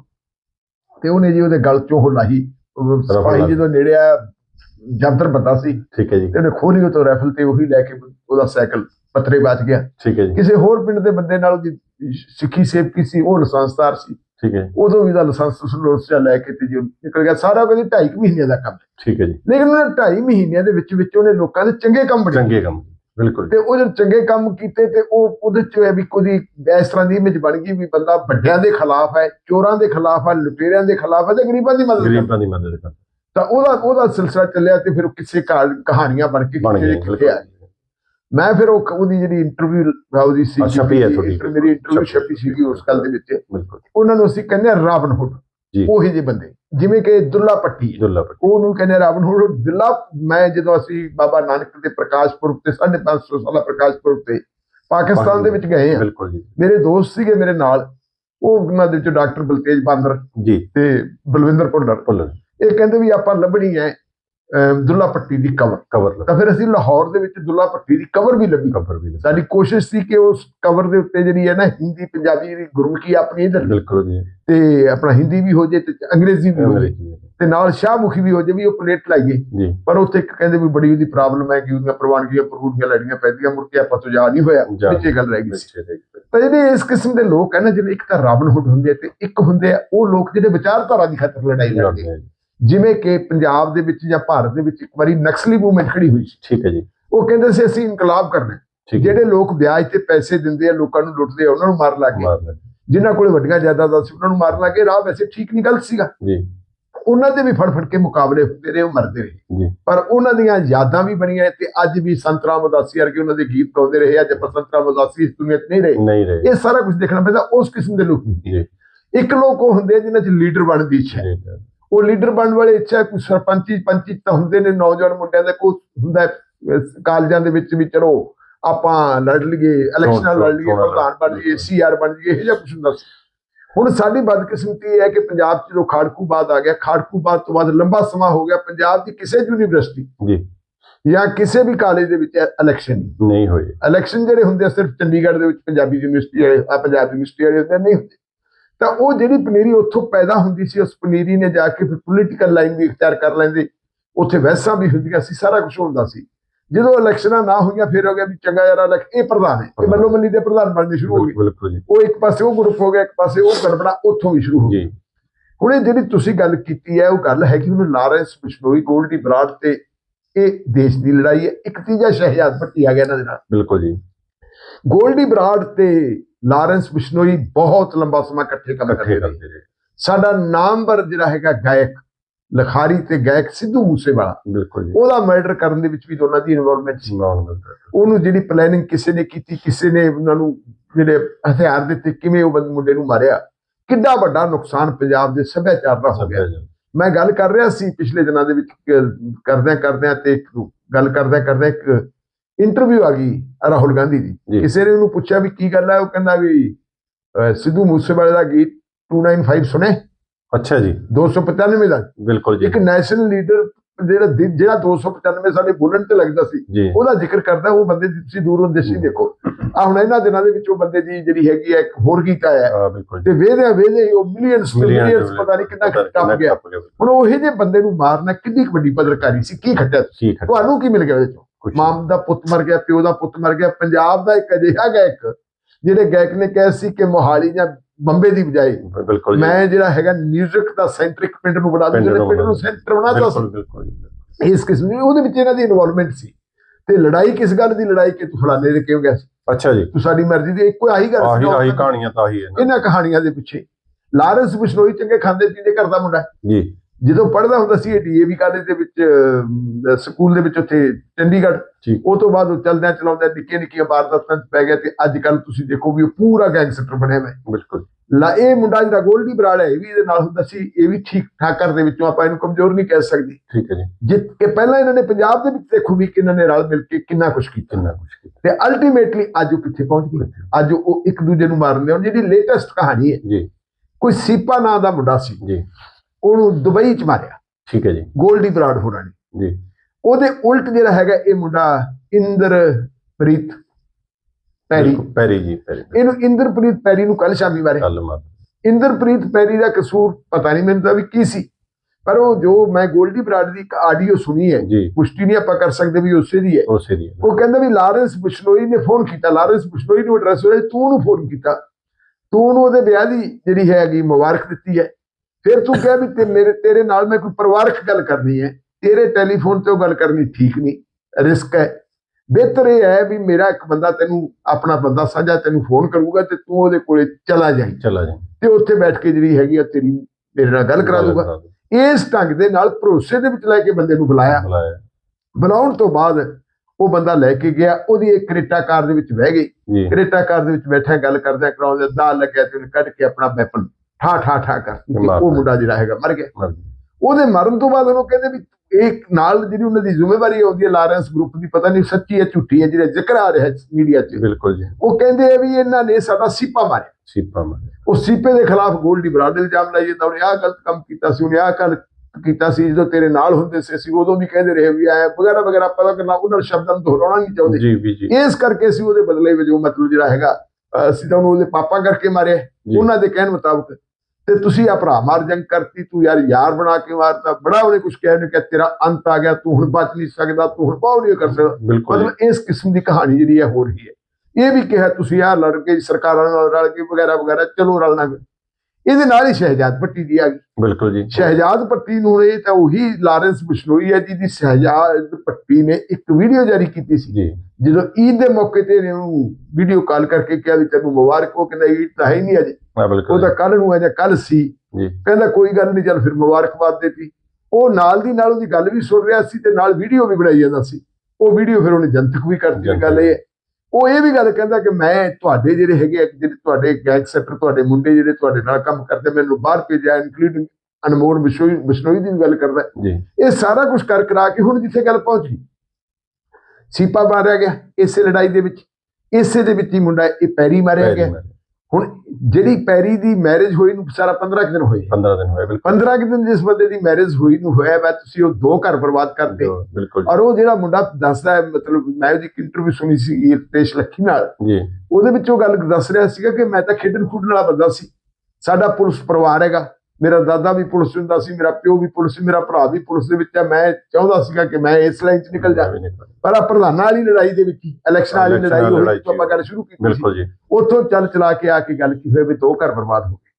ਤੇ ਉਹਨੇ ਜੀ ਉਹਦੇ ਗਲ ਚੋਂ ਉਹ ਲਾਹੀ। ਸਿਪਾਹੀ। ਜਦੋਂ ਨੇੜੇ ਆਇਆ ਜੰਤਰ ਪਤਾ ਸੀ। ਠੀਕ ਹੈ ਜੀ। ਤੇ ਉਹਨੇ ਖੋਲੀ ਉਹ ਤੋਂ ਰਾਈਫਲ ਤੇ ਉਹੀ ਲੈ ਕੇ ਉਹਦਾ ਸਾਈਕਲ ਪੱਥਰੇ ਬਚ ਗਿਆ। ਠੀਕ ਹੈ ਜੀ। ਕਿਸੇ ਹੋਰ ਪਿੰਡ ਦੇ ਬੰਦੇ ਨਾਲ ਉਹਦੀ ਸਿੱਖੀ ਸੇਵਕੀ ਸੀ ਉਹ ਲਾਇਸੈਂਸਦਾਰ ਸੀ। ਠੀਕ ਹੈ ਉਦੋਂ ਵੀ ਦਾ ਲਾਇਸੈਂਸ ਲੋਸ ਲੈ ਕੇ ਤੇ ਜੀ ਨਿਕਲ ਗਿਆ। ਸਾਰਾ ਕਹਿੰਦੇ ਢਾਈ ਕੁ ਮਹੀਨਿਆਂ ਦਾ ਕੰਮ ਠੀਕ ਹੈ ਜੀ। ਲੇਕਿਨ ਉਹਨੇ ਢਾਈ ਮਹੀਨਿਆਂ ਦੇ ਵਿੱਚ ਵਿੱਚ ਉਹਨੇ ਲੋਕਾਂ ਦੇ ਚੰਗੇ ਕੰਮ ਬਣੇ। ਚੰਗੇ ਕੰਮ ਬਿਲਕੁਲ ਤੇ ਉਹ ਜਿਹੜੇ ਚੰਗੇ ਕੰਮ ਕੀਤੇ ਤੇ ਉਹ ਉਹਦੇ ਚ ਵੀ ਕੋਈ ਇਸ ਤਰ੍ਹਾਂ ਦੀ ਇਮੇਜ ਬਣ ਗਈ ਵੀ ਬੰਦਾ ਵੱਡਿਆਂ ਦੇ ਖਿਲਾਫ ਹੈ ਚੋਰਾਂ ਦੇ ਖਿਲਾਫ ਹੈ ਲੁਟੇਰਿਆਂ ਦੇ ਖਿਲਾਫ ਹੈ ਤੇ ਗਰੀਬਾਂ ਦੀ ਮਦਦ ਕਰਦਾ। ਗਰੀਬਾਂ ਦੀ ਮਦਦ ਕਰ ਤਾਂ ਉਹਦਾ ਉਹਦਾ ਸਿਲਸਿਲਾ ਚੱਲਿਆ ਤੇ ਫਿਰ ਕਿਸੇ ਕਹਾ- ਕਹਾਣੀਆਂ ਬਣ ਕੇ ਬਣ ਕਿਤੇ ਗਏ ਕਿਤੇ ਬਿਲਕੁਲ ਆਏ ਮੈਂ ਫਿਰ ਉਹ ਉਹਦੀ ਜਿਹੜੀ ਇੰਟਰਵਿਊ ਉਹਦੀ ਸੀ ਅੱਛਾ, ਛਪੀ ਹੈ ਤੁਹਾਡੀ। ਮੇਰੀ ਇੰਟਰਵਿਊ ਛਪੀ। ਸੀਗੀ ਉਸ ਗੱਲ ਦੇ ਵਿੱਚ। ਬਿਲਕੁਲ। ਉਹਨਾਂ ਨੂੰ ਅਸੀਂ ਕਹਿੰਦੇ ਆ ਰਾਵਣ ਹੁੱਡ। ਜੀ। ਉਹੀ ਜਿਹੇ ਬੰਦੇ। ਜਿਵੇਂ ਕਿ ਦੁੱਲਾ ਪੱਟੀ ਦੁੱਲਾ ਪੱਟੀ। ਉਹਨੂੰ ਕਹਿੰਦੇ ਰਾਵਣ ਹੁੱਡ। ਦੁੱਲਾ ਮੈਂ ਜਦੋਂ ਅਸੀਂ ਬਾਬਾ ਨਾਨਕ ਦੇ ਪ੍ਰਕਾਸ਼ ਪੁਰਬ ਤੇ 550 ਸਾਲਾ ਪ੍ਰਕਾਸ਼ ਪੁਰਬ ਤੇ ਪਾਕਿਸਤਾਨ ਦੇ ਵਿੱਚ ਗਏ ਆ ਬਿਲਕੁਲ ਜੀ। ਮੇਰੇ ਦੋਸਤ ਸੀਗੇ ਮੇਰੇ ਨਾਲ। ਉਹ ਉਹਨਾਂ ਦੇ ਵਿੱਚ ਡਾਕਟਰ ਬਲਤੇਜ ਬਾਂਦਰ ਜੀ। ਤੇ ਬਲਵਿੰਦਰ ਭੁੱਲਰ। ਭੁੱਲਰ। ਇਹ ਕਹਿੰਦੇ ਵੀ ਆਪਾਂ ਲੱਭਣੀ ਹੈ। ਦੁੱਲਾ ਪੱਟੀ ਦੀ ਕਵਰ ਕਵਰ ਤਾਂ ਫਿਰ ਅਸੀਂ ਲਾਹੌਰ ਦੇ ਵਿੱਚ ਦੁੱਲਾ ਪੱਟੀ ਦੀ ਕਵਰ ਵੀ ਲੱਭੀ ਕਵਰ ਵੀ ਸਾਡੀ ਕੋਸ਼ਿਸ਼ ਸੀ ਕਿ ਉਸ ਕਵਰ ਦੇ ਉੱਤੇ ਜਿਹੜੀ ਹੈ ਨਾ ਹਿੰਦੀ ਪੰਜਾਬੀ ਦੀ ਗੁਰਮੁਖੀ ਆਪਣੀ ਇਧਰ। ਬਿਲਕੁਲ ਜੀ। ਤੇ ਆਪਣਾ ਹਿੰਦੀ ਵੀ ਹੋ ਜੇ ਤੇ ਅੰਗਰੇਜ਼ੀ ਵੀ ਹੋ ਜੇ। ਤੇ ਨਾਲ ਸ਼ਾਹਮੁਖੀ ਵੀ ਹੋ ਜੇ ਵੀ ਉਹ ਪਲੇਟ ਲਾਈਏ। ਪਰ ਉੱਥੇ ਇੱਕ ਕਹਿੰਦੇ ਵੀ ਬੜੀ ਉਹਦੀ ਪ੍ਰੋਬਲਮ ਹੈ ਕਿ ਉਹਦੀਆਂ ਪ੍ਰਵਾਨਗੀਆਂ ਪ੍ਰੂਨਗੀਆਂ ਲੈਣੀਆਂ ਪੈਂਦੀਆਂ ਮੁੜ ਕੇ ਆਪਾਂ ਤੋਂ ਜਾ ਨਹੀਂ ਹੋਇਆ। ਇਹ ਗੱਲ ਰਹਿ ਗਈ ਸੀ। ਤਾਂ ਜਿਹੜੇ ਇਸ ਕਿਸਮ ਦੇ ਲੋਕ ਹੈ ਨਾ ਜਿਹੜੇ ਇੱਕ ਤਾਂ ਰਾਵਣ ਹੁੱਡ ਹੁੰਦੇ ਤੇ ਇੱਕ ਹੁੰਦੇ ਆ ਉਹ ਲੋਕ ਜਿਹੜੇ ਵਿਚਾਰਧਾਰਾ ਦੀ ਖਾਤਰ ਲੜਾਈ ਲੜਦੇ ਆ। ਜਿਵੇਂ ਕਿ ਪੰਜਾਬ ਦੇ ਵਿੱਚ ਜਾਂ ਭਾਰਤ ਦੇ ਵਿੱਚ ਇੱਕ ਵਾਰੀ ਨਕਸਲੀ ਮੂਵਮੈਂਟ ਖੜੀ ਹੋਈ ਸੀ। ਠੀਕ ਹੈ ਜੀ। ਉਹ ਕਹਿੰਦੇ ਸੀ ਅਸੀਂ ਇਨਕਲਾਬ ਕਰਨਾ ਜਿਹੜੇ ਲੋਕ ਵਿਆਜ ਤੇ ਪੈਸੇ ਦਿੰਦੇ ਆ ਲੋਕਾਂ ਨੂੰ ਲੁੱਟਦੇ ਆ ਉਹਨਾਂ ਨੂੰ ਮਾਰ ਲੱਗੇ ਮਾਰ ਜਿਨ੍ਹਾਂ ਕੋਲੇ ਵੱਡੀਆਂ ਜਾਇਦਾਦਾਂ ਸੀ ਉਹਨਾਂ ਨੂੰ ਮਾਰਨ ਲੱਗੇ ਰਾਹ ਵੈਸੇ ਠੀਕ ਨਹੀਂ ਗਲਤ ਸੀਗਾ। ਜੀ। ਉਹਨਾਂ ਦੇ ਵੀ ਫੜ ਫੜ ਕੇ ਮੁਕਾਬਲੇ ਹੁੰਦੇ ਰਹੇ ਉਹ ਮਰਦੇ ਰਹੇ। ਪਰ ਉਹਨਾਂ ਦੀਆਂ ਯਾਦਾਂ ਵੀ ਬਣੀਆਂ ਤੇ ਅੱਜ ਵੀ ਸੰਤ ਰਾਮ ਉਦਾਸੀ ਵਰਗੇ ਉਹਨਾਂ ਦੇ ਗੀਤ ਗਾਉਂਦੇ ਰਹੇ ਅੱਜ ਆਪਾਂ ਸੰਤ ਰਾਮ ਉਦਾਸੀ ਇਸ ਦੁਨੀਆ 'ਚ ਨਹੀਂ ਰਹੇ। ਇਹ ਸਾਰਾ ਕੁਝ ਦੇਖਣਾ ਪੈਂਦਾ ਉਸ ਕਿਸਮ ਦੇ ਲੋਕ ਵੀ। ਇੱਕ ਲੋਕ ਉਹ ਹੁੰਦੇ ਜਿਨ੍ਹਾਂ 'ਚ ਲੀਡਰ ਬਣਨ ਦੀ ਇੱਛਾ ਹੈ। ਜੀ। ਉਹ ਲੀਡਰ ਬਣਨ ਵਾਲੇ ਇੱਛਾ ਕੋਈ ਸਰਪੰਚੀ ਪੰਚੀ ਤਾਂ ਹੁੰਦੇ ਨੇ ਨੌਜਵਾਨ ਮੁੰਡਿਆਂ ਦਾ ਕੋਈ ਹੁੰਦਾ ਕਾਲਜਾਂ ਦੇ ਵਿੱਚ ਵੀ ਚਲੋ ਆਪਾਂ ਲੜ ਲਈਏ ਇਲੈਕਸ਼ਨਾਂ ਲੜ ਲਈਏ ਪ੍ਰਧਾਨ ਬਣ ਲਈਏ ਸੀਆਰ ਬਣ ਲਈਏ ਇਹ ਜਿਹਾ ਕੁਝ ਹੁੰਦਾ ਸੀ। ਹੁਣ ਸਾਡੀ ਬਦਕਿਸਮਤੀ ਇਹ ਹੈ ਕਿ ਪੰਜਾਬ 'ਚ ਜਦੋਂ ਖਾੜਕੂਬਾਦ ਆ ਗਿਆ ਖਾੜਕੂਬਾਦ ਤੋਂ ਬਾਅਦ ਲੰਬਾ ਸਮਾਂ ਹੋ ਗਿਆ ਪੰਜਾਬ ਦੀ ਕਿਸੇ ਯੂਨੀਵਰਸਿਟੀ ਜੀ। ਜਾਂ ਕਿਸੇ ਵੀ ਕਾਲਜ ਦੇ ਵਿੱਚ ਇਲੈਕਸ਼ਨ ਨਹੀਂ। ਨਹੀਂ ਹੋਏ ਇਲੈਕਸ਼ਨ ਜਿਹੜੇ ਹੁੰਦੇ ਆ ਸਿਰਫ ਚੰਡੀਗੜ੍ਹ ਦੇ ਵਿੱਚ ਪੰਜਾਬੀ ਯੂਨੀਵਰਸਿਟੀ ਵਾਲੇ ਆ ਪੰਜਾਬ ਯੂਨੀਵਰਸਿਟੀ ਵਾਲੇ ਹੁੰਦੇ ਨਹੀਂ ਹੁੰਦੇ। ਤਾਂ ਉਹ ਜਿਹੜੀ ਪਨੀਰੀ ਉੱਥੋਂ ਪੈਦਾ ਹੁੰਦੀ ਸੀ ਉਸ ਪਨੀਰੀ ਨੇ ਜਾ ਕੇ ਫਿਰ ਪੋਲੀਟੀਕਲ ਲਾਈਨ ਵੀ ਇਖਤਿਆਰ ਕਰ ਲੈਂਦੇ। ਉੱਥੇ ਵੈਸਾਂ ਵੀ ਹੁੰਦੀਆਂ ਸੀ ਸਾਰਾ ਕੁਝ ਹੁੰਦਾ ਸੀ। ਜਦੋਂ ਇਲੈਕਸ਼ਨਾਂ ਨਾ ਹੋਈਆਂ ਫਿਰ ਹੋ ਗਿਆ ਵੀ ਚੰਗਾ ਯਾਰ ਇਲੈਕ- ਇਹ ਪ੍ਰਧਾਨ ਹੈ ਇਹ ਮੱਲੋ ਮੱਲੀ ਦੇ ਪ੍ਰਧਾਨ ਬਣਨੇ ਸ਼ੁਰੂ ਹੋ ਗਏ। ਬਿਲਕੁਲ ਜੀ। ਉਹ ਇੱਕ ਪਾਸੇ ਉਹ ਗਰੁੱਪ ਹੋ ਗਿਆ ਇੱਕ ਪਾਸੇ ਉਹ ਗੜਬੜਾ ਉੱਥੋਂ ਵੀ ਸ਼ੁਰੂ ਹੋ ਗਿਆ। ਜੀ ਹੁਣ ਇਹ ਜਿਹੜੀ ਤੁਸੀਂ ਗੱਲ ਕੀਤੀ ਹੈ ਉਹ ਗੱਲ ਹੈ ਕਿ ਉਹਨੂੰ ਲਾਰੈਂਸ ਬਿਸ਼ਨੋਈ ਗੋਲਡੀ ਬਰਾਡ ਤੇ ਇਹ ਦੇਸ਼ ਦੀ ਲੜਾਈ ਹੈ। ਇੱਕ ਤੀਜਾ ਸ਼ਹਿਜਾਦ ਭੱਟੀ ਆ ਗਿਆ ਇਹਨਾਂ ਦੇ ਨਾਲ। ਬਿਲਕੁਲ ਜੀ। ਗੋਲਡੀ ਬਰਾਡ ਤੇ ਲਾਰੈਂਸ ਬਿਸ਼ਨੋਈ ਬਹੁਤ ਲੰਬਾ ਸਮਾਂ ਇਕੱਠੇ ਕੰਮ ਕਰਦੇ ਰਹੇ। ਸਾਡਾ ਨਾਮਵਰ ਜਿਹੜਾ ਹੈਗਾ ਗਾਇਕ ਲਖਾਰੀ ਤੇ ਗਾਇਕ ਸਿੱਧੂ ਮੂਸੇਵਾਲਾ। ਬਿਲਕੁਲ ਜੀ। ਉਹਦਾ ਮਰਡਰ ਕਰਨ ਦੇ ਵਿੱਚ ਵੀ ਦੋਨਾਂ ਦੀ ਇਨਵੋਲਵਮੈਂਟ ਸੀ। ਉਹਨੂੰ ਜਿਹੜੀ ਪਲੈਨਿੰਗ ਕਿਸੇ ਨੇ ਕੀਤੀ ਕਿਸੇ ਨੇ ਉਹਨਾਂ ਨੂੰ ਜਿਹੜੇ ਹਥਿਆਰ ਦਿੱਤੇ ਕਿਵੇਂ ਉਹ ਬੰਦੇ ਮੁੰਡੇ ਨੂੰ ਮਾਰਿਆ ਕਿੱਡਾ ਵੱਡਾ ਨੁਕਸਾਨ ਪੰਜਾਬ ਦੇ ਸੱਭਿਆਚਾਰ ਦਾ ਹੋ ਗਿਆ। ਮੈਂ ਗੱਲ ਕਰ ਰਿਹਾ ਸੀ ਪਿਛਲੇ ਦਿਨਾਂ ਦੇ ਵਿੱਚ ਕਰਦਿਆਂ ਕਰਦਿਆਂ ਤੇ ਗੱਲ ਕਰਦਿਆਂ ਕਰਦਿਆਂ ਇੱਕ ਇੰਟਰਵਿਊ ਆ ਗਈ ਰਾਹੁਲ ਗਾਂਧੀ ਦੀ। ਕਿਸੇ ਨੇ ਉਹਨੂੰ ਪੁੱਛਿਆ ਵੀ ਕੀ ਗੱਲ ਹੈ ਉਹ ਕਹਿੰਦਾ ਵੀ ਸਿੱਧੂ ਮੂਸੇਵਾਲੇ ਦਾ ਗੀਤ 295 ਸੁਣੇ? ਅੱਛਾ ਜੀ। 295 ਦਾ। ਬਿਲਕੁਲ ਜੀ। ਇੱਕ ਨੈਸ਼ਨਲ ਲੀਡਰ ਜਿਹੜਾ ਜਿਹੜਾ 295 ਸਾਡੇ ਬੁਲਟ ਤੇ ਲੱਗਦਾ ਸੀ ਉਹਦਾ ਜ਼ਿਕਰ ਕਰਦਾ ਉਹ ਬੰਦੇ ਦੀ ਤੁਸੀਂ ਦੂਰੋਂ ਦੇਸੀ ਦੇਖੋ। ਆ ਹੁਣ ਇਹਨਾਂ ਦਿਨਾਂ ਦੇ ਵਿੱਚ ਉਹ ਬੰਦੇ ਦੀ ਜਿਹੜੀ ਹੈਗੀ ਹੈ ਇੱਕ ਹੋਰ ਗੀਤ ਆਇਆ। ਹੈ, ਤੇ ਵੇਦੇ ਵੇਦੇ ਉਹ ਮਿਲੀਅਨਸ ਮਿਲੀਅਨਸ ਪਤਾ ਨਹੀਂ ਕਿੰਨਾ ਟੱਪ ਗਿਆ। ਹੁਣ ਉਹ ਜਿਹੇ ਬੰਦੇ ਨੂੰ ਮਾਰਨਾ ਕਿੰਨੀ ਵੱਡੀ ਪੱਧਰਕਾਰੀ ਸੀ ਕੀ ਖੱਟਿਆ? ਤੁਹਾਨੂੰ ਕੀ ਮਿਲ ਗਿਆ ਉਹਦੇ ਚੋਂ? ਮਾਮ ਦਾ ਪੁੱਤ ਮਰ ਗਿਆ ਪਿਓ ਦਾ ਪੁੱਤ ਮਰ ਗਿਆ ਪੰਜਾਬ ਦਾ ਇੱਕ ਅਜਿਹਾ ਗਾਇਕ ਜਿਹੜੇ ਗਾਇਕ ਨੇ ਕਿਹਾ ਸੀ ਕਿ ਮੋਹਾਲੀ ਜਾਂ ਬੰਬੇ ਦੀ ਬਜਾਏ ਬਿਲਕੁਲ ਮੈਂ ਜਿਹੜਾ ਹੈਗਾ 뮤직 ਦਾ ਸੈਂਟਰ ਇੱਕ ਪਿੰਡ ਨੂੰ ਬਣਾ ਨੂੰ ਪਿੰਡ ਨੂੰ ਸੈਂਟਰ ਬਣਾਤਾ ਸੀ। ਬਿਲਕੁਲ। ਇਸ ਕਿਸਮ ਦੀ ਉਹਦੇ ਵਿੱਚ ਇਹਨਾਂ ਦੀ ਇਨਵੋਲਵਮੈਂਟ ਸੀ। ਤੇ ਲੜਾਈ ਕਿਸ ਗੱਲ ਦੀ ਲੜਾਈ ਕਿ ਤੂੰ ਫਲਾਣੇ ਦੇ ਕਿਉਂ ਗਿਆ ਸੀ? ਅੱਛਾ ਜੀ। ਤੂੰ ਸਾਡੀ ਮਰਜ਼ੀ ਦੀ ਇੱਕੋ ਆਹੀ ਗੱਲ ਆਹੀ ਸੀ ਆਹੀ ਕਹਾਣੀਆਂ ਤਾਂ ਆਹੀ ਹੈ ਇਹਨਾਂ ਕਹਾਣੀਆਂ ਦੇ ਪਿੱਛੇ। ਲਾਰੈਂਸ ਬਿਸ਼ਨੋਈ ਚੰਗੇ ਖਾਂਦੇ ਪੀਂਦੇ ਘਰ ਦਾ ਮੁੰਡਾ। ਜੀ। ਜਦੋਂ ਪੜ੍ਹਦਾ ਹੁੰਦਾ ਸੀ ਡੀਏਵੀ ਕਾਲਜ ਦੇ ਵਿੱਚ ਸਕੂਲ ਦੇ ਵਿੱਚ ਉੱਥੇ ਚੰਡੀਗੜ੍ਹ ਜੀ। ਉਹ ਤੋਂ ਬਾਅਦ ਉਹ ਚੱਲਦਿਆਂ ਚਲਾਉਂਦਿਆਂ ਨਿੱਕੀਆਂ ਨਿੱਕੀਆਂ ਵਾਰਦਾਤਾਂ 'ਚ ਪੈ ਗਿਆ ਤੇ ਅੱਜ ਕੱਲ ਤੁਸੀਂ ਦੇਖੋ ਵੀ ਉਹ ਪੂਰਾ ਗੈਂਗਸਟਰ ਬਣਿਆ ਹੋਇਆ ਹੈ ਬਿਲਕੁਲ। ਲਾ ਇਹ ਮੁੰਡਾ ਜਿਹੜਾ ਗੋਲਡੀ ਬਰਾੜ ਹੈ ਇਹ ਵੀ ਇਹਦੇ ਨਾਲ ਹੁੰਦਾ ਸੀ ਇਹ ਵੀ ਠੀਕ ਠਾਕ ਘਰ ਦੇ ਵਿੱਚੋਂ ਆਪਾਂ ਇਹਨੂੰ ਕਮਜ਼ੋਰ ਨਹੀਂ ਕਹਿ ਸਕਦੇ। ਠੀਕ ਹੈ ਜੀ। ਜਿੱਤ ਕੇ ਪਹਿਲਾਂ ਇਹਨਾਂ ਨੇ ਪੰਜਾਬ ਦੇ ਵਿੱਚ ਦੇਖੋ ਵੀ ਕਿੰਨਾਂ ਨੇ ਰਲ ਮਿਲ ਕੇ ਕਿੰਨਾ ਕੁਝ ਕੀਤਾ। ਕਿੰਨਾ ਕੁਝ ਕੀਤਾ। ਤੇ ਅਲਟੀਮੇਟਲੀ ਅੱਜ ਉਹ ਕਿੱਥੇ ਪਹੁੰਚ ਗਏ ਅੱਜ ਉਹ ਇੱਕ ਦੂਜੇ ਨੂੰ ਮਾਰਦੇ ਹਨ ਜਿਹੜੀ ਲੇਟੈਸਟ ਕਹਾਣੀ ਹੈ ਜੀ। ਕੋਈ ਸੀਪਾ ਨਾਂ ਦਾ ਮੁੰਡਾ ਸੀ। ਜੀ। ਉਹਨੂੰ ਦੁਬਈ ਚ ਮਾਰਿਆ। ਠੀਕ ਹੈ ਜੀ। ਗੋਲਡੀ ਬਰਾੜ ਹੋਰਾਂ ਨੇ। ਜੀ। ਉਹਦੇ ਉਲਟ ਜਿਹੜਾ ਹੈਗਾ ਇਹ ਮੁੰਡਾ ਇੰਦਰਪ੍ਰੀਤ ਪੈਰੀ। ਪੈਰੀ ਜੀ ਪੈਰੀ। ਇਹਨੂੰ ਇੰਦਰਪ੍ਰੀਤ ਪੈਰੀ ਨੂੰ ਕੱਲ ਸ਼ਾਮੀ ਮਾਰਿਆ। ਗੱਲ ਮਾਰ ਇੰਦਰਪ੍ਰੀਤ ਪੈਰੀ ਦਾ ਕਸੂਰ ਪਤਾ ਨਹੀਂ ਮੈਨੂੰ ਤਾਂ ਵੀ ਕੀ ਸੀ। ਪਰ ਉਹ ਜੋ ਮੈਂ ਗੋਲਡੀ ਬਰਾੜ ਦੀ ਇੱਕ ਆਡੀਓ ਸੁਣੀ ਹੈ ਪੁਸ਼ਟੀ ਨਹੀਂ ਆਪਾਂ ਕਰ ਸਕਦੇ ਵੀ ਉਸੇ ਦੀ ਹੈ। ਉਸੇ ਦੀ। ਉਹ ਕਹਿੰਦਾ ਵੀ ਲਾਰੈਂਸ ਬਿਸ਼ਨੋਈ ਨੇ ਫੋਨ ਕੀਤਾ। ਲਾਰੈਂਸ ਬਿਸ਼ਨੋਈ ਨੂੰ ਐਡਰੈਸ ਹੋਇਆ ਤੂੰ ਉਹਨੂੰ ਫੋਨ ਕੀਤਾ। ਤੂੰ ਉਹਨੂੰ ਉਹਦੇ ਵਿਆਹ ਦੀ ਜਿਹੜੀ ਹੈਗੀ ਮੁਬਾਰਕ ਦਿੱਤੀ ਹੈ। ਫਿਰ ਤੂੰ ਕਿਹਾ ਵੀ ਤੇ ਮੇਰੇ ਤੇਰੇ ਨਾਲ ਮੈਂ ਕੋਈ ਪਰਿਵਾਰਕ ਗੱਲ ਕਰਨੀ ਹੈ ਤੇਰੇ ਟੈਲੀਫੋਨ ਤੇ ਉਹ ਗੱਲ ਕਰਨੀ ਠੀਕ ਨਹੀਂ ਰਿਸਕ ਹੈ। ਬਿਹਤਰ ਇਹ ਹੈ ਵੀ ਮੇਰਾ ਇੱਕ ਬੰਦਾ ਤੈਨੂੰ ਆਪਣਾ ਬੰਦਾ ਸਾਂਝਾ ਤੈਨੂੰ ਫੋਨ ਕਰੂਗਾ ਤੇ ਤੂੰ ਉਹਦੇ ਕੋਲੇ ਚਲਾ ਜਾਈਂ। ਚਲਾ ਜੀ ਤੇ ਉੱਥੇ ਬੈਠ ਕੇ ਜਿਹੜੀ ਹੈਗੀ ਆ ਤੇਰੀ ਮੇਰੇ ਨਾਲ ਗੱਲ ਕਰਾ ਦੂਗਾ। ਇਸ ਢੰਗ ਦੇ ਨਾਲ ਭਰੋਸੇ ਦੇ ਵਿੱਚ ਲੈ ਕੇ ਬੰਦੇ ਨੂੰ ਬੁਲਾਇਆ। ਬੁਲਾਇਆ। ਬੁਲਾਉਣ ਤੋਂ ਬਾਅਦ ਉਹ ਬੰਦਾ ਲੈ ਕੇ ਗਿਆ ਉਹਦੀ ਇੱਕ ਕ੍ਰੇਟਾ ਕਾਰ ਦੇ ਵਿੱਚ ਬਹਿ ਗਈ। ਕ੍ਰੇਟਾ ਕਾਰ ਦੇ ਵਿੱਚ ਬੈਠਾ ਗੱਲ ਕਰਦਿਆਂ ਕਰਾਉਂਦੇ ਦਾ ਲੱਗਿਆ ਤੇ ਉਹਨੇ ਕੱਢ ਕੇ ਆਪਣਾ ਵੈਪਨ ਠਾ ਠਾ ਠਾ ਕਰ। ਮਾਰ ਉਹ ਮੁੰਡਾ ਜਿਹੜਾ ਹੈਗਾ ਮਰ ਗਿਆ। ਉਹਦੇ ਮਰਨ ਤੋਂ ਬਾਅਦ ਉਹਨੂੰ ਕਹਿੰਦੇ ਵੀ ਇੱਕ ਨਾਲ ਜਿਹੜੀ ਉਹਨਾਂ ਦੀ ਜ਼ਿੰਮੇਵਾਰੀ ਆਉਂਦੀ ਹੈ ਲਾਰੈਂਸ ਗਰੁੱਪ ਦੀ ਪਤਾ ਨਹੀਂ ਸੱਚੀ ਹੈ ਝੂਠੀ ਹੈ ਜਿਹੜਾ ਜ਼ਿਕਰ ਆ ਰਿਹਾ ਹੈ ਮੀਡੀਆ 'ਚ। ਬਿਲਕੁਲ ਜੀ। ਉਹ ਕਹਿੰਦੇ ਆ ਵੀ ਇਹਨਾਂ ਨੇ ਸਾਡਾ ਸੀਪਾ ਮਾਰਿਆ। ਸੀਪਾ ਮਾਰ ਉਹ ਸੀਪੇ ਦੇ ਖਿਲਾਫ ਗੋਲਡੀ ਬਰਾਡ ਦੇ ਇਲਜ਼ਾਮ ਲਾਈ ਜਾਂਦਾ ਉਹਨੇ ਆਹ ਗਲਤ ਕੰਮ ਕੀਤਾ ਸੀ ਉਹਨੇ ਆਹ ਗੱਲ ਕੀਤਾ ਸੀ ਜਦੋਂ ਤੇਰੇ ਨਾਲ ਹੁੰਦੇ ਸੀ ਅਸੀਂ ਉਦੋਂ ਵੀ ਕਹਿੰਦੇ ਰਹੇ ਵੀ ਐ ਵਗੈਰਾ ਵਗੈਰਾ ਪਤਾ ਕਰਨਾ ਉਹਨਾਂ ਸ਼ਬਦਾਂ ਨੂੰ ਦੁਹਰਾਉਣਾ ਨਹੀਂ ਚਾਹੁੰਦੇ। ਜੀ ਵੀ ਜੀ। ਇਸ ਕਰਕੇ ਅਸੀਂ ਉਹਦੇ ਬਦਲੇ ਵਜੋਂ ਮਤਲਬ ਜਿਹੜਾ ਹੈਗਾ ਅਸੀਂ ਤਾਂ ਉਹਨੂੰ ਉਹਦੇ ਪਾਪਾ ਕਰਕੇ ਮਾਰਿਆ। ਉਹਨਾਂ ਦੇ ਕਹਿਣ ਮੁਤਾਬਕ ਤੇ ਤੁਸੀਂ ਆ ਭਰਾ ਮਾਰ ਜੰਗ ਕਰਤੀ ਤੂੰ ਯਾਰ ਯਾਰ ਬਣਾ ਕੇ ਮਾਰਤਾ ਬੜਾ ਉਹਨੇ ਕੁਝ ਕਹਿ ਨੇ ਕਿ ਤੇਰਾ ਅੰਤ ਆ ਗਿਆ ਤੂੰ ਹੁਣ ਬਚ ਨਹੀਂ ਸਕਦਾ ਤੂੰ ਹੁਣ ਪਾਉ ਨਹੀਂ ਕਰ ਸਕਦਾ। ਮਤਲਬ ਇਸ ਕਿਸਮ ਦੀ ਕਹਾਣੀ ਜਿਹੜੀ ਹੈ ਹੋ ਰਹੀ ਹੈ ਇਹ ਵੀ ਕਿਹਾ ਤੁਸੀਂ ਆ ਲੜ ਕੇ ਸਰਕਾਰਾਂ ਨਾਲ ਰਲ ਕੇ ਵਗੈਰਾ ਵਗੈਰਾ ਚਲੋ ਰਲਣਾ। ਇਹਦੇ ਨਾਲ ਹੀ ਸ਼ਹਿਜਾਦ ਪੱਟੀ ਦੀ ਆ ਗਈ। ਬਿਲਕੁਲ ਜੀ। ਸ਼ਹਿਜਾਦ ਪੱਟੀ ਨੂੰ ਇਹ ਤਾਂ ਉਹੀ ਲਾਰੈਂਸ ਬਿਸ਼ਨੋਈ ਹੈ ਜਿਹਦੀ ਸ਼ਹਿਜਾਦ ਪੱਟੀ ਨੇ ਇੱਕ ਵੀਡੀਓ ਜਾਰੀ ਕੀਤੀ ਸੀ। ਜੀ। ਜਦੋਂ ਈਦ ਦੇ ਮੌਕੇ ਤੇ ਇਹਨੇ ਉਹਨੂੰ ਵੀਡੀਓ ਕਾਲ ਕਰਕੇ ਕਿਹਾ ਵੀ ਤੈਨੂੰ ਮੁਬਾਰਕ ਹੋ ਕਹਿੰਦਾ ਈਦ ਤਾਂ ਹੈ ਹੀ ਨਹੀਂ ਅਜੇ। ਉਹ ਤਾਂ ਕੱਲ ਨੂੰ ਹੈ ਜਾਂ ਕੱਲ ਸੀ। ਜੀ। ਕਹਿੰਦਾ ਕੋਈ ਗੱਲ ਨਹੀਂ ਚੱਲ ਫਿਰ ਮੁਬਾਰਕਬਾਦ ਦੇਤੀ। ਉਹ ਨਾਲ ਦੀ ਨਾਲ ਉਹਦੀ ਗੱਲ ਵੀ ਸੁਣ ਰਿਹਾ ਸੀ ਤੇ ਨਾਲ ਵੀਡੀਓ ਵੀ ਬਣਾਈ ਜਾਂਦਾ ਸੀ। ਉਹ ਵੀਡੀਓ ਫਿਰ ਉਹਨੇ ਜਨਤਕ ਵੀ ਕਰਤੀ। ਗੱਲ ਇਹ। ਉਹ ਇਹ ਵੀ ਗੱਲ ਕਹਿੰਦਾ ਕਿ ਮੈਂ ਤੁਹਾਡੇ ਜਿਹੜੇ ਹੈਗੇ ਜਿਹੜੇ ਤੁਹਾਡੇ ਗੈਂਗਸਟਰ ਤੁਹਾਡੇ ਮੁੰਡੇ ਜਿਹੜੇ ਤੁਹਾਡੇ ਨਾਲ ਕੰਮ ਕਰਦੇ ਮੈਨੂੰ ਬਾਹਰ ਭੇਜਿਆ ਇਨਕਲੂਡਿੰਗ ਅਨਮੋਲ ਬਿਸ਼ੋਈ ਬਿਸ਼ਨੋਈ ਦੀ ਗੱਲ ਕਰਦਾ। ਇਹ ਸਾਰਾ ਕੁਝ ਕਰ ਕਰਾ ਕੇ ਹੁਣ ਜਿੱਥੇ ਗੱਲ ਪਹੁੰਚ। ਸੀਪਾ ਮਾਰਿਆ ਗਿਆ ਇਸੇ ਲੜਾਈ ਦੇ ਵਿੱਚ। ਇਸੇ ਦੇ ਵਿੱਚ ਹੀ ਮੁੰਡਾ ਇਹ ਪੈਰੀ ਮਾਰਿਆ ਗਿਆ। ਹੁਣ ਜਿਹੜੀ ਪੈਰੀ ਦੀ ਮੈਰਿਜ ਹੋਈ ਨੂੰ ਸਾਰਾ 15 ਕੁ ਦਿਨ ਹੋਏ। 15 ਦਿਨ ਹੋਏ ਬਿਲਕੁਲ। 15 ਕੁ ਦਿਨ ਜਿਸ ਬੰਦੇ ਦੀ ਮੈਰਿਜ ਹੋਈ ਨੂੰ ਹੋਇਆ ਵਾ ਤੁਸੀਂ ਉਹ ਦੋ ਘਰ ਬਰਬਾਦ ਕਰਤੇ ਬਿਲਕੁਲ। ਔਰ ਉਹ ਜਿਹੜਾ ਮੁੰਡਾ ਦੱਸਦਾ ਹੈ ਮਤਲਬ ਮੈਂ ਉਹਦੀ ਇੰਟਰਵਿਊ ਸੁਣੀ ਸੀ ਰਤੇਸ਼ ਲੱਖੀ ਨਾਲ। ਜੀ। ਉਹਦੇ ਵਿੱਚ ਉਹ ਗੱਲ ਦੱਸ ਰਿਹਾ ਸੀਗਾ ਕਿ ਮੈਂ ਤਾਂ ਖੇਡਣ ਖੁੱਡਣ ਵਾਲਾ ਬੰਦਾ ਸੀ। ਸਾਡਾ ਪੁਲਿਸ ਪਰਿਵਾਰ ਹੈਗਾ। ਮੇਰਾ ਦਾਦਾ ਵੀ ਪੁਲਿਸ ਹੁੰਦਾ ਸੀ ਮੇਰਾ ਪਿਓ ਵੀ ਪੁਲਿਸ 'ਚ, ਮੇਰਾ ਭਰਾ ਵੀ ਪੁਲਿਸ ਦੇ ਵਿੱਚ ਹੈ। ਮੈਂ ਚਾਹੁੰਦਾ ਸੀਗਾ ਕਿ ਮੈਂ ਇਸ ਲਾਈਨ 'ਚ ਨਿਕਲ ਜਾ ਪਰ ਆ ਪ੍ਰਧਾਨਾਂ ਵਾਲੀ ਲੜਾਈ ਦੇ ਵਿੱਚ ਹੀ ਇਲੈਕਸ਼ਨ ਵਾਲੀ ਲੜਾਈ ਹੋਈ ਤੋਂ ਆਪਾਂ ਗੱਲ ਸ਼ੁਰੂ ਕੀਤੀ ਸੀ ਬਿਲਕੁਲ ਜੀ। ਉੱਥੋਂ ਚੱਲ ਚਲਾ ਕੇ ਆ ਕੇ ਗੱਲ ਕੀ ਹੋਈ ਵੀ ਦੋ ਘਰ ਬਰਬਾਦ ਹੋ ਗਏ।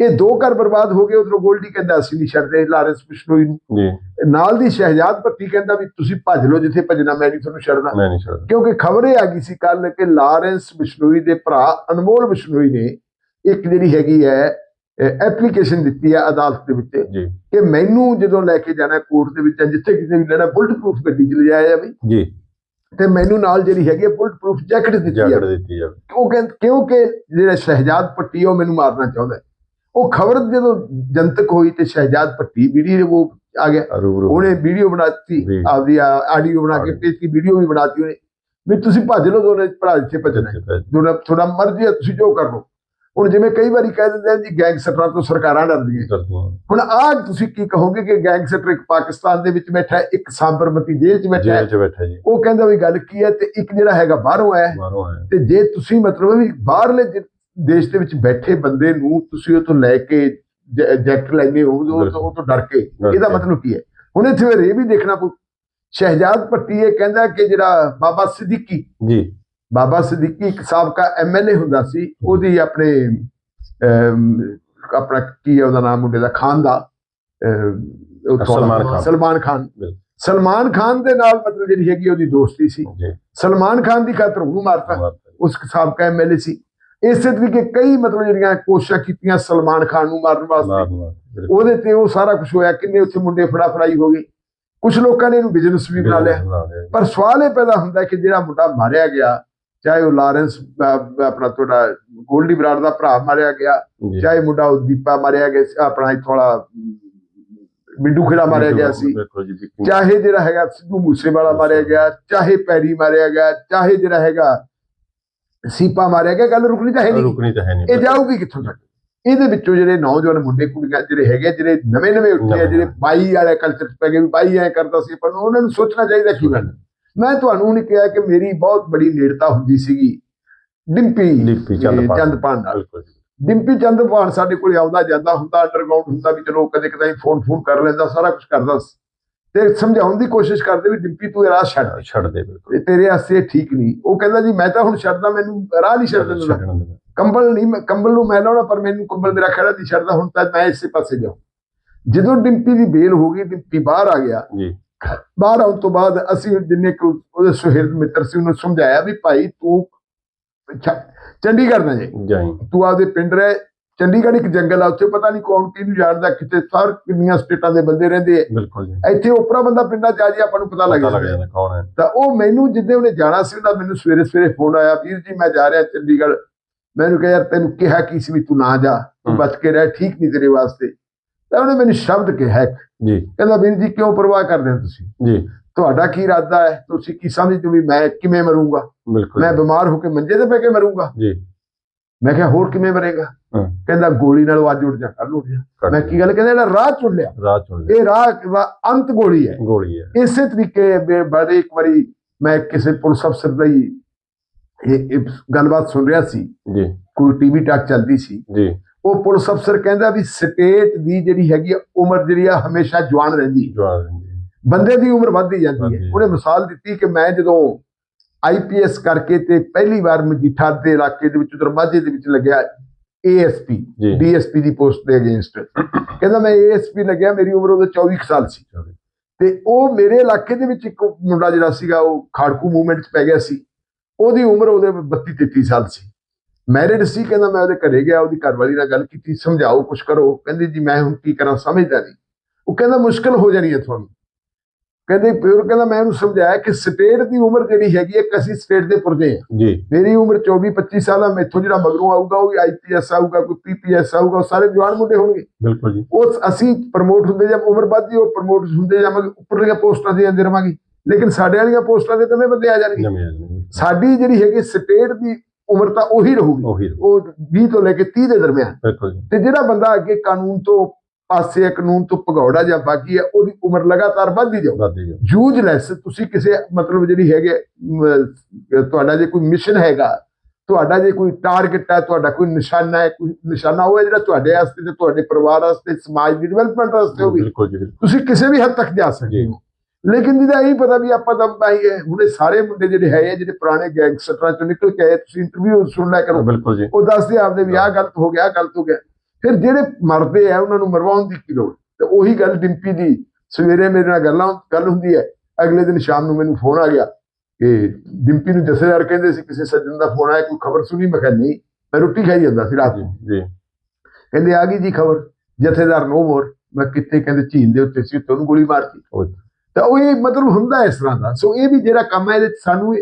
ਇਹ ਦੋ ਘਰ ਬਰਬਾਦ ਹੋ ਗਏ ਉਧਰੋਂ ਗੋਲਡੀ ਕਹਿੰਦਾ ਅਸੀਂ ਨਹੀਂ ਛੱਡਦੇ ਲਾਰੈਂਸ ਬਿਸ਼ਨੋਈ ਨੂੰ। ਜੀ। ਨਾਲ ਦੀ ਸ਼ਹਿਜਾਦ ਭੱਟੀ ਕਹਿੰਦਾ ਵੀ ਤੁਸੀਂ ਭੱਜ ਲਓ ਜਿੱਥੇ ਭੱਜਣਾ ਮੈਂ ਨਹੀਂ ਤੁਹਾਨੂੰ ਛੱਡਣਾ ਮੈਂ ਨਹੀਂ ਛੱਡਦਾ। ਕਿਉਂਕਿ ਖਬਰ ਇਹ ਆ ਗਈ ਸੀ ਕੱਲ ਕਿ ਲਾਰੈਂਸ ਬਿਸ਼ਨੋਈ ਦੇ ਭਰਾ ਅਨਮੋਲ ਬਿਸ਼ਨੋਈ ਨੇ ਇੱਕ ਜਿਹੜੀ ਹੈਗੀ ਹੈ ਐਪਲੀਕੇਸ਼ਨ ਦਿੱਤੀ ਹੈ ਅਦਾਲਤ ਦੇ ਵਿੱਚ ਕਿ ਮੈਨੂੰ ਜਦੋਂ ਲੈ ਕੇ ਜਾਣਾ ਕੋਰਟ ਦੇ ਵਿੱਚ ਜਿੱਥੇ ਕਿਤੇ ਵੀ ਲੈਣਾ ਬੁਲਟ ਪ੍ਰੂਫ ਗੱਡੀ ਚ ਲਿਜਾਇਆ ਜਾਵੇ। ਜੀ। ਤੇ ਮੈਨੂੰ ਨਾਲ ਜਿਹੜੀ ਹੈਗੀ ਬੁਲਟ ਪ੍ਰੂਫ ਜੈਕਟ ਦਿੱਤੀ ਜਾਵੇ ਦਿੱਤੀ ਜਾਵੇ। ਉਹ ਕਹਿੰਦੇ ਕਿਉਂਕਿ ਜਿਹੜਾ ਸ਼ਹਿਜਾਦ ਪੱਟੀ ਉਹ ਮੈਨੂੰ ਮਾਰਨਾ ਚਾਹੁੰਦਾ। ਉਹ ਖਬਰ ਜਦੋਂ ਜਨਤਕ ਹੋਈ ਤੇ ਸ਼ਹਿਜਾਦ ਪੱਟੀ ਵੀਡੀਓ ਉਹ ਆ ਗਿਆ। ਉਹਨੇ ਵੀਡੀਓ ਬਣਾਤੀ। ਆਪਦੀ ਆਡੀਓ ਬਣਾ ਕੇ Audio। ਭੇਜਤੀ ਵੀਡੀਓ ਵੀ ਬਣਾਤੀ ਉਹਨੇ। ਵੀ ਤੁਸੀਂ ਭੱਜ ਲਓ ਦੋਨੇ ਭਰਾ ਜਿੱਥੇ ਭੱਜਣਾ ਤੁਹਾਡਾ ਮਰਜ਼ੀ ਹੈ ਤੁਸੀਂ ਜੋ ਕਰ ਲਓ। ਹੁਣ ਜਿਵੇਂ ਕਈ ਵਾਰੀ ਕਹਿ ਦਿੰਦੇ ਆ ਜੀ ਗੈਂਗਸਟਰਾਂ ਤੋਂ ਸਰਕਾਰਾਂ ਡਰਦੀਆਂ। ਹੁਣ ਆਹ ਤੁਸੀਂ ਕੀ ਕਹੋਗੇ ਕਿ ਗੈਂਗਸਟਰ ਇੱਕ ਪਾਕਿਸਤਾਨ ਦੇ ਵਿੱਚ ਬੈਠਾ ਇੱਕ ਸਾਬਰਮਤੀ ਜੇਲ੍ਹ 'ਚ ਬੈਠਾ ਜੇਲ੍ਹ 'ਚ ਬੈਠਾ ਜੀ। ਉਹ ਕਹਿੰਦਾ ਵੀ ਗੱਲ ਕੀ ਹੈ ਤੇ ਇੱਕ ਜਿਹੜਾ ਹੈਗਾ ਬਾਹਰੋਂ ਆਇਆ ਤੇ ਜੇ ਤੁਸੀਂ ਮਤਲਬ ਵੀ ਬਾਹਰਲੇ ਦੇਸ਼ ਦੇ ਵਿੱਚ ਬੈਠੇ ਬੰਦੇ ਨੂੰ ਤੁਸੀਂ ਉਹ ਤੋਂ ਲੈ ਕੇ ਜੈਕਟ ਲੈਨੇ ਹੋ ਉਹ ਤੋਂ ਉਹ ਤੋਂ ਡਰ ਕੇ। ਇਹਦਾ। ਮਤਲਬ ਕੀ ਹੈ? ਹੁਣ ਇੱਥੇ ਇਹ ਵੀ ਦੇਖਣਾ ਪਊ। ਸ਼ਹਿਜਾਦ ਪੱਟੀ ਇਹ ਕਹਿੰਦਾ ਕਿ ਜਿਹੜਾ ਬਾਬਾ ਸਿੱਦੀਕੀ ਜੀ। ਬਾਬਾ ਸਿੱਦੀਕੀ ਇੱਕ ਸਾਬਕਾ ਐਮਐਲਏ ਹੁੰਦਾ ਸੀ ਉਹਦੀ ਆਪਣੇ ਆਪਣਾ ਕੀ ਹੈ ਉਹਦਾ ਨਾਮ ਮੁੰਡੇ ਦਾ ਖਾਨ ਦਾ ਉਹ ਸਲਮਾਨ ਖਾਨ। ਸਲਮਾਨ ਖਾਨ। ਸਲਮਾਨ ਖਾਨ ਦੇ ਨਾਲ ਮਤਲਬ ਜਿਹੜੀ ਹੈਗੀ ਉਹਦੀ ਦੋਸਤੀ ਸੀ। ਸਲਮਾਨ ਖਾਨ ਦੀ ਖਾਤਰ ਉਹਨੂੰ ਮਾਰਤਾ ਉਸ ਸਾਬਕਾ ਐਮਐਲਏ ਸੀ। ਇਸੇ ਤਰੀਕੇ ਕਈ ਮਤਲਬ ਜਿਹੜੀਆਂ ਕੋਸ਼ਿਸ਼ਾਂ ਕੀਤੀਆਂ ਸਲਮਾਨ ਖਾਨ ਨੂੰ ਮਾਰਨ ਵਾਸਤੇ। ਉਹਦੇ ਤੇ ਉਹ ਸਾਰਾ ਕੁਝ ਹੋਇਆ ਕਿੰਨੇ ਉੱਥੇ ਮੁੰਡੇ ਫੜਾ ਫੜਾਈ ਹੋ ਗਏ। ਕੁਝ ਲੋਕਾਂ ਨੇ ਇਹਨੂੰ ਬਿਜ਼ਨਸ ਵੀ ਬਣਾ ਲਿਆ। ਪਰ ਸਵਾਲ ਇਹ ਪੈਦਾ ਹੁੰਦਾ ਕਿ ਜਿਹੜਾ ਮੁੰਡਾ ਮਾਰਿਆ ਗਿਆ ਚਾਹੇ ਉਹ ਲਾਰੈਂਸ ਆਪਣਾ ਤੁਹਾਡਾ ਗੋਲਡੀ ਬਰਾੜ ਦਾ ਭਰਾ ਮਾਰਿਆ ਗਿਆ ਚਾਹੇ ਮੁੰਡਾ ਉਹ ਦੀਪਾ ਮਾਰਿਆ ਗਿਆ ਆਪਣਾ ਇੱਥੋਂ ਵਾਲਾ ਮਿੰਡੂ ਖੇੜਾ ਮਾਰਿਆ ਗਿਆ ਸੀ। ਚਾਹੇ ਜਿਹੜਾ ਹੈਗਾ ਸਿੱਧੂ ਮੂਸੇਵਾਲਾ ਮਾਰਿਆ ਗਿਆ ਚਾਹੇ ਪੈਰੀ ਮਾਰਿਆ ਗਿਆ ਚਾਹੇ ਜਿਹੜਾ ਹੈਗਾ ਸੀਪਾ ਮਾਰਿਆ ਗਿਆ ਗੱਲ ਰੁਕਣੀ ਤਾਂ ਹੈ ਨਹੀਂ। ਰੁਕਣੀ ਤਾਂ ਹੈ ਨਹੀਂ। ਇਹ ਜਾਊਗੀ ਕਿੱਥੋਂ ਤੱਕ? ਇਹਦੇ ਵਿੱਚੋਂ ਜਿਹੜੇ ਨੌਜਵਾਨ ਮੁੰਡੇ ਕੁੜੀਆਂ ਜਿਹੜੇ ਹੈਗੇ ਜਿਹੜੇ ਨਵੇਂ ਨਵੇਂ ਉੱਠੇ ਆ। ਜਿਹੜੇ ਬਾਈ ਵਾਲੇ ਕਲਚਰ ਪੈ ਗਏ ਬਾਈ ਐ ਕਰਦਾ ਸੀ ਪਰ ਉਹਨਾਂ ਨੂੰ ਸੋਚਣਾ ਚਾਹੀਦਾ ਕੀ ਬਣਨਾ ਮੈਂ ਤੁਹਾਨੂੰ ਨਹੀਂ ਕਿਹਾ ਕਿ ਮੇਰੀ ਬਹੁਤ ਬੜੀ ਨੇੜਤਾ ਹੁੰਦੀ ਸੀਗੀ ਡਿੰਪੀ ਚੰਦਪਾਨ ਨਾਲ। ਡਿੰਪੀ ਚੰਦਪਾਨ ਸਾਡੇ ਕੋਲੇ ਆਉਂਦਾ ਜਾਂਦਾ ਹੁੰਦਾ ਅੰਡਰਗਰਾਉਂਡ ਹੁੰਦਾ ਵੀ ਚਲੋ ਕਦੇ ਕਦੇ ਫੋਨ ਫੋਨ ਕਰ ਲੈਂਦਾ ਸਾਰਾ ਕੁਝ ਕਰਦਾ। ਤੇ ਸਮਝਾਉਣ ਦੀ ਕੋਸ਼ਿਸ਼ ਕਰਦੇ ਵੀ ਡਿੰਪੀ ਤੂੰ ਇਹ ਰਾਹ ਛੱਡ। ਛੱਡ ਦੇ ਬਿਲਕੁਲ। ਤੇਰੇ ਵਾਸਤੇ ਇਹ ਠੀਕ ਨਹੀਂ। ਉਹ ਕਹਿੰਦਾ ਜੀ ਮੈਂ ਤਾਂ ਹੁਣ ਛੱਡਦਾ ਮੈਨੂੰ ਰਾਹ ਨਹੀਂ ਛੱਡਣ ਦੇਣਾ। ਕੰਬਲ ਨਹੀਂ ਮੈਂ ਕੰਬਲ ਨੂੰ ਮੈਂ ਲਾਉਣਾ ਪਰ ਮੈਨੂੰ ਕੰਬਲ ਮੇਰਾ ਖੜਾ ਨਹੀਂ ਛੱਡਦਾ ਹੁਣ ਤਾਂ ਮੈਂ ਇਸੇ ਪਾਸੇ ਜਾਉਂ ਜਦੋਂ ਡਿੰਪੀ ਦੀ ਬੇਲ ਹੋ ਗਈ ਡਿੰਪੀ ਬਾਹਰ ਆ ਗਿਆ। ਜੀ। ਬਾਹਰ ਆਉਣ ਤੋਂ ਬਾਅਦ ਅਸੀਂ ਜਿੰਨੇ ਕੁ ਉਹਦੇ ਸੁਹਿਰਦ ਮਿੱਤਰ ਸੀ ਉਹਨੂੰ ਸਮਝਾਇਆ ਵੀ ਭਾਈ ਤੂੰ ਚੰਡੀਗੜ੍ਹ ਨਾ ਜਾਈਂ। ਤੂੰ ਆਪਦੇ ਪਿੰਡ ਰਹਿ। ਚੰਡੀਗੜ੍ਹ ਇੱਕ ਜੰਗਲ ਆ ਉੱਥੇ ਪਤਾ ਨਹੀਂ ਕੌਣ ਕਿਹਨੂੰ ਜਾਣਦਾ ਕਿਤੇ ਸਾਰ ਕਿੰਨੀਆਂ ਸਟੇਟਾਂ ਦੇ ਬੰਦੇ ਰਹਿੰਦੇ ਆ। ਬਿਲਕੁਲ ਜੀ। ਇੱਥੇ ਉਪਰਾ ਬੰਦਾ ਪਿੰਡਾਂ ਚ ਆ ਜੀ ਆਪਾਂ ਨੂੰ ਪਤਾ ਲੱਗ ਜਾਂਦਾ। ਜਾਂਦਾ ਕੌਣ ਹੈ। ਤਾਂ ਉਹ ਮੈਨੂੰ ਜਿੱਦੇ ਉਹਨੇ ਜਾਣਾ ਸੀ ਉਹਦਾ ਮੈਨੂੰ ਸਵੇਰੇ ਸਵੇਰੇ ਫੋਨ ਆਇਆ ਵੀਰ ਜੀ ਮੈਂ ਜਾ ਰਿਹਾ ਚੰਡੀਗੜ੍ਹ। ਮੈਨੂੰ ਕਿਹਾ ਯਾਰ ਤੈਨੂੰ ਕਿਹਾ ਕੀ ਸੀ ਵੀ ਤੂੰ ਨਾ ਜਾ ਤੂੰ। ਬਚ ਕੇ ਰਹਿ ਠੀਕ ਨਹੀਂ ਤੇਰੇ ਵਾਸਤੇ। ਤਾਂ ਉਹਨੇ ਮੈਨੂੰ ਸ਼ਬਦ ਕਿਹਾ ਜੀ। ਕਹਿੰਦਾ ਵੀਰ ਜੀ ਕਿਉਂ ਪਰਵਾਹ ਕਰਦੇ ਹੋ ਤੁਸੀਂ? ਜੀ। ਤੁਹਾਡਾ ਕੀ ਇਰਾਦਾ ਹੈ? ਤੁਸੀਂ ਕੀ ਸਮਝਦੇ ਹੋ ਵੀ ਮੈਂ ਕਿਵੇਂ ਮਰੂੰਗਾ? ਬਿਲਕੁਲ ਮੈਂ ਬਿਮਾਰ ਹੋ ਕੇ ਮੰਜੇ ਤੇ ਪੈ ਕੇ ਮਰੂੰਗਾ? ਜੀ। ਮੈਂ ਕਿਹਾ ਹੋਰ ਕਿਵੇਂ ਮਰੇਗਾ। ਕਹਿੰਦਾ ਗੋਲੀ ਨਾਲ ਅੱਜ ਉੱਡ ਜਾ ਕੱਲ ਉੱਡ ਜਾ। ਮੈਂ ਕੀ ਗੱਲ ਕਹਿੰਦਾ ਜਿਹੜਾ ਰਾਹ ਚੁਣ ਲਿਆ। ਰਾਹ ਚੁਣ ਲੈ ਇਹ ਰਾਹ ਅੰਤ ਗੋਲੀ ਹੈ। ਗੋਲੀ ਹੈ। ਇਸੇ ਤਰੀਕੇ ਬੇ- ਬੜੇ ਇੱਕ ਵਾਰੀ ਮੈਂ ਕਿਸੇ ਪੁਲਿਸ ਅਫਸਰ ਦਾ ਹੀ ਇਹ ਗੱਲਬਾਤ ਸੁਣ ਰਿਹਾ ਸੀ। ਜੀ। ਕੋਈ ਟੀਵੀ ਟਾਕ ਚੱਲਦੀ ਸੀ। ਜੀ। ਉਹ ਪੁਲਿਸ ਅਫਸਰ ਕਹਿੰਦਾ ਵੀ ਸਟੇਟ ਦੀ ਜਿਹੜੀ ਹੈਗੀ ਆ, ਉਮਰ ਜਿਹੜੀ ਆ ਹਮੇਸ਼ਾ ਜਵਾਨ ਰਹਿੰਦੀ ਹੈ। ਜਵਾਨ ਬੰਦੇ ਦੀ ਉਮਰ ਵੱਧਦੀ ਜਾਂਦੀ ਹੈ। ਉਹਨੇ ਮਿਸਾਲ ਦਿੱਤੀ ਕਿ ਮੈਂ ਜਦੋਂ ਆਈਪੀਐਸ ਕਰਕੇ ਤੇ ਪਹਿਲੀ ਵਾਰ ਮਜੀਠਾ ਦੇ ਇਲਾਕੇ ਦੇ ਵਿੱਚ ਦਰਵਾਜ਼ੇ ਦੇ ਵਿੱਚ ਲੱਗਿਆ ਏਐਸਪੀ ਡੀਐਸਪੀ ਦੀ ਪੋਸਟ ਦੇ ਅਗੇਂਸਟ। ਕਹਿੰਦਾ ਮੈਂ ਏਐਸਪੀ ਲੱਗਿਆ ਮੇਰੀ ਉਮਰ ਉਦੋਂ 24 ਕੁ ਸਾਲ ਸੀ। ਤੇ ਉਹ ਮੇਰੇ ਇਲਾਕੇ ਦੇ ਵਿੱਚ ਇੱਕ ਮੁੰਡਾ ਜਿਹੜਾ ਸੀਗਾ ਉਹ ਖਾੜਕੂ ਮੂਵਮੈਂਟ 'ਚ ਪੈ ਗਿਆ ਸੀ। ਉਹਦੀ ਉਮਰ ਉਹਦੇ 32 33 ਸਾਲ ਸੀ। ਮੈਰਿਡ ਸੀ ਕਹਿੰਦਾ ਮੈਂ ਉਹਦੇ ਘਰੇ ਗਿਆ ਉਹਦੀ ਘਰਵਾਲੀ ਨਾਲ ਗੱਲ ਕੀਤੀ ਸਮਝਾਓ ਕੁਛ ਕਰੋ। ਕਹਿੰਦੀ ਜੀ ਮੈਂ ਹੁਣ ਕੀ ਕਰਾਂ ਸਮਝਦਾ ਨਹੀਂ। ਉਹ ਕਹਿੰਦਾ ਮੁਸ਼ਕਲ ਹੋ ਜਾਣੀ ਹੈ ਤੁਹਾਨੂੰ। ਕਹਿੰਦੇ ਫਿਰ ਕਹਿੰਦਾ ਮੈਂ ਉਹਨੂੰ ਸਮਝਾਇਆ ਕਿ ਸਟੇਟ ਦੀ ਉਮਰ ਜਿਹੜੀ ਹੈਗੀ ਹੈ ਅਸੀਂ ਸਟੇਟ ਦੇ ਪੁਰਜੇ ਆ ਜੀ। ਮੇਰੀ ਉਮਰ 24 25 ਸਾਲ ਆ ਮੈਥੋਂ ਜਿਹੜਾ ਮਗਰੋਂ ਆਊਗਾ ਉਹ ਵੀ ਆਈਪੀਐਸ ਆਊਗਾ ਕੋਈ ਪੀਪੀਐਸ ਆਊਗਾ ਸਾਰੇ ਜਵਾਨ ਮੁੰਡੇ ਹੋਣਗੇ। ਬਿਲਕੁਲ ਜੀ। ਉਹ ਅਸੀਂ ਪ੍ਰਮੋਟ ਹੁੰਦੇ ਜਾਂ ਉਮਰ ਵੱਧਦੀ ਉਹ ਪ੍ਰਮੋਟ ਹੁੰਦੇ ਜਾਵਾਂਗੇ ਉੱਪਰਲੀਆਂ ਪੋਸਟਾਂ ਤੇ ਜਾਂਦੇ ਰਵਾਂਗੇ। ਲੇਕਿਨ ਸਾਡੇ ਵਾਲੀਆਂ ਪੋਸਟਾਂ ਤੇ ਨਵੇਂ ਬੰਦੇ ਆ ਜਾਣਗੇ। ਸਾਡੀ ਜਿਹੜੀ ਹੈਗੀ ਸਟੇਟ ਦੀ ਉਮਰ ਤਾਂ ਉਹੀ ਰਹੂਗੀ। ਉਹੀ ਉਹ 20 ਤੋਂ ਲੈ ਕੇ 30 ਦੇ ਦਰਮਿਆਨ। ਤੇ ਜਿਹੜਾ ਬੰਦਾ ਅੱਗੇ ਕਾਨੂੰਨ ਤੋਂ ਪਾਸੇ ਹੈ ਕਾਨੂੰਨ ਤੋਂ ਭਗੌੜਾ ਜਾਂ ਬਾਕੀ ਹੈ ਉਹਦੀ ਉਮਰ ਲਗਾਤਾਰ ਵੱਧਦੀ ਜਾਊ। ਯੂਜਲੈਸ ਤੁਸੀਂ ਕਿਸੇ ਮਤਲਬ ਜਿਹੜੀ ਹੈਗੇ ਤੁਹਾਡਾ ਜੇ ਕੋਈ ਮਿਸ਼ਨ ਹੈਗਾ ਤੁਹਾਡਾ ਜੇ ਕੋਈ ਟਾਰਗੇਟ ਹੈ ਤੁਹਾਡਾ ਕੋਈ ਨਿਸ਼ਾਨਾ ਹੈ ਕੋਈ ਨਿਸ਼ਾਨਾ ਹੋਵੇ ਜਿਹੜਾ ਤੁਹਾਡੇ ਵਾਸਤੇ ਤੇ ਤੁਹਾਡੇ ਪਰਿਵਾਰ ਵਾਸਤੇ ਸਮਾਜ ਦੀ ਡਿਵੈਲਪਮੈਂਟ ਵਾਸਤੇ ਹੋਵੇ ਬਿਲਕੁਲ ਜੀ ਬਿਲਕੁਲ। ਤੁਸੀਂ ਕਿਸੇ ਵੀ ਹੱਦ ਤੱਕ ਜਾ ਸਕਦੇ। ਹੋ। ਲੇਕਿਨ ਜਿਹਦਾ ਇਹ ਪਤਾ ਵੀ ਆਪਾਂ ਤਾਂ ਭਾਈ ਹੈ ਹੁਣੇ ਸਾਰੇ ਮੁੰਡੇ ਜਿਹੜੇ ਹੈ ਜਿਹੜੇ ਪੁਰਾਣੇ ਗੈਂਗਸਟਰਾਂ ਚੋਂ ਨਿਕਲ ਕੇ ਆਏ ਤੁਸੀਂ ਇੰਟਰਵਿਊ ਸੁਣ ਲਿਆ ਕਰੋ। ਬਿਲਕੁਲ ਜੀ। ਉਹ ਦੱਸਦੇ ਆਪਦੇ ਵੀ ਆਹ ਗਲਤ ਹੋ ਗਿਆ ਆਹ ਗਲਤ ਹੋ ਗਿਆ। ਫਿਰ ਜਿਹੜੇ ਮਰਦੇ ਆ ਉਹਨਾਂ ਨੂੰ ਮਰਵਾਉਣ ਦੀ ਕੀ ਲੋੜ? ਤੇ ਉਹੀ ਗੱਲ ਡਿੰਪੀ ਦੀ ਸਵੇਰੇ ਮੇਰੇ ਨਾਲ ਗੱਲਾਂ ਗੱਲ ਹੁੰਦੀ ਹੈ। ਅਗਲੇ ਦਿਨ ਸ਼ਾਮ ਨੂੰ ਮੈਨੂੰ ਫੋਨ ਆ ਗਿਆ ਕਿ ਡਿੰਪੀ ਨੂੰ ਜਥੇਦਾਰ ਕਹਿੰਦੇ ਸੀ ਕਿਸੇ ਸੱਜਣ ਦਾ ਫੋਨ ਆਇਆ ਕੋਈ ਖਬਰ ਸੁਣੀ? ਮੈਂ ਕਿਹਾ ਨਹੀਂ ਮੈਂ ਰੋਟੀ ਖਾਈ ਜਾਂਦਾ ਸੀ ਰਾਤ ਨੂੰ। ਜੀ। ਕਹਿੰਦੇ ਆ ਗਈ ਜੀ ਖਬਰ ਜਥੇਦਾਰ ਨੋ ਮੋਰ। ਮੈਂ ਕਿੱਥੇ ਕਹਿੰਦੇ ਝੀਲ ਦੇ ਉੱਤੇ ਸੀ ਉੱਤੇ ਉਹਨੂੰ ਗੋਲੀ ਮਾਰਤੀ। ਤਾਂ ਉਹ ਇਹ ਮਤਲਬ ਹੁੰਦਾ ਇਸ ਤਰ੍ਹਾਂ ਦਾ। ਸੋ ਇਹ ਵੀ ਜਿਹੜਾ ਕੰਮ ਹੈ ਇਹਦੇ ਸਾਨੂੰ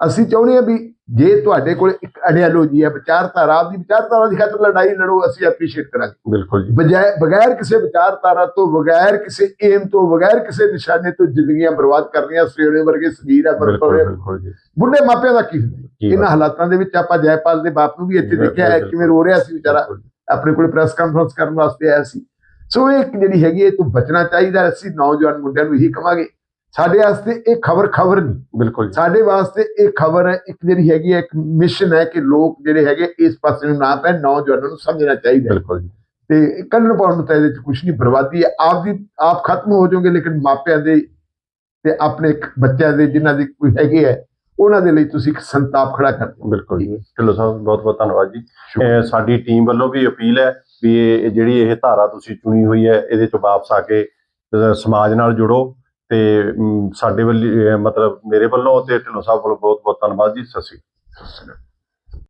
ਅਸੀਂ ਚਾਹੁੰਦੇ ਹਾਂ ਵੀ ਜੇ ਤੁਹਾਡੇ ਕੋਲ ਇੱਕ ਆਈਡੀਓਲੋਜੀ ਹੈ ਵਿਚਾਰਧਾਰਾ ਆਪਦੀ ਵਿਚਾਰਧਾਰਾ ਦੀ ਖਾਤਰ ਲੜਾਈ ਲੜੋ ਅਸੀਂ ਐਪਰੀਸ਼ੀਏਟ ਕਰਾਂਗੇ। ਬਿਲਕੁਲ ਜੀ। ਬਜਾਏ ਬਗੈਰ ਕਿਸੇ ਵਿਚਾਰਧਾਰਾ ਤੋਂ ਬਗੈਰ ਕਿਸੇ ਏਮ ਤੋਂ ਬਗੈਰ ਕਿਸੇ ਨਿਸ਼ਾਨੇ ਤੋਂ ਜ਼ਿੰਦਗੀਆਂ ਬਰਬਾਦ ਕਰਨੀਆਂ ਸਵੇਰੇ ਵਰਗੇ ਸਰੀਰ ਆ ਬਰਤੋਰੇ ਬਿਲਕੁਲ ਜੀ। ਬੁੱਢੇ ਮਾਪਿਆਂ ਦਾ ਕੀ ਹੁੰਦਾ? ਇਹਨਾਂ ਹਾਲਾਤਾਂ ਦੇ ਵਿੱਚ ਆਪਾਂ ਜੈਪਾਲ ਦੇ ਬਾਪ ਨੂੰ ਵੀ ਇੱਥੇ ਦੇਖਿਆ। ਕਿਵੇਂ ਰੋ ਰਿਹਾ ਸੀ ਵਿਚਾਰਾ। ਆਪਣੇ ਕੋਲ ਪ੍ਰੈਸ ਕਾਨਫਰੰਸ ਕਰਨ ਵਾਸਤੇ ਆਇਆ ਸੀ। ਸੋ ਇਹ ਜਿਹੜੀ ਹੈਗੀ ਇਹ ਤੋਂ ਬਚਣਾ ਚਾਹੀਦਾ ਅਸੀਂ ਨੌਜਵਾਨ ਮੁੰਡਿਆਂ ਨੂੰ ਇਹੀ ਕਵਾਂਗੇ। ਸਾਡੇ ਵਾਸਤੇ ਇਹ ਖਬਰ ਖਬਰ ਨਹੀਂ। ਬਿਲਕੁਲ ਸਾਡੇ ਵਾਸਤੇ ਇਹ ਖਬਰ ਹੈ ਇੱਕ ਜਿਹੜੀ ਹੈਗੀ ਹੈ ਇੱਕ ਮਿਸ਼ਨ ਹੈ ਕਿ ਲੋਕ ਜਿਹੜੇ ਹੈਗੇ ਇਸ ਪਾਸੇ ਨੂੰ ਨਾ ਪੈਣ ਨੌਜਵਾਨਾਂ ਨੂੰ ਸਮਝਣਾ ਚਾਹੀਦਾ ਬਿਲਕੁਲ ਤੇ ਕੱਢਣ ਪਾਉਣ ਨੂੰ ਤਾਂ ਇਹਦੇ ਚ ਕੁਝ ਨਹੀਂ ਬਰਬਾਦੀ ਹੈ। ਆਪ ਦੀ ਆਪ ਖਤਮ ਹੋ ਜਾਓਗੇ ਲੇਕਿਨ ਮਾਪਿਆਂ ਦੇ ਤੇ ਆਪਣੇ ਬੱਚਿਆਂ ਦੇ ਜਿਨ੍ਹਾਂ ਦੇ ਕੋਈ ਹੈਗੇ ਹੈ ਉਹਨਾਂ ਦੇ ਲਈ ਤੁਸੀਂ ਇੱਕ ਸੰਤਾਪ ਖੜਾ ਕਰਦੇ ਹੋ ਬਿਲਕੁਲ ਜੀ। ਢਿੱਲੋਂ ਸਾਹਿਬ ਬਹੁਤ ਬਹੁਤ ਧੰਨਵਾਦ ਜੀ। ਸਾਡੀ ਟੀਮ ਵੱਲੋਂ ਵੀ ਅਪੀਲ ਹੈ ਵੀ ਇਹ ਜਿਹੜੀ ਇਹ ਧਾਰਾ ਤੁਸੀਂ ਚੁਣੀ ਹੋਈ ਹੈ, ਇਹਦੇ ਚੋਂ ਵਾਪਸ ਆ ਕੇ ਸਮਾਜ ਨਾਲ ਜੁੜੋ ਤੇ ਸਾਡੇ ਵੱਲ ਮਤਲਬ ਮੇਰੇ ਵੱਲੋਂ ਤੇ ਢਿੱਲੋਂ ਸਾਹਿਬ ਵੱਲੋਂ ਬਹੁਤ ਬਹੁਤ ਧੰਨਵਾਦ ਜੀ। ਸਤਿ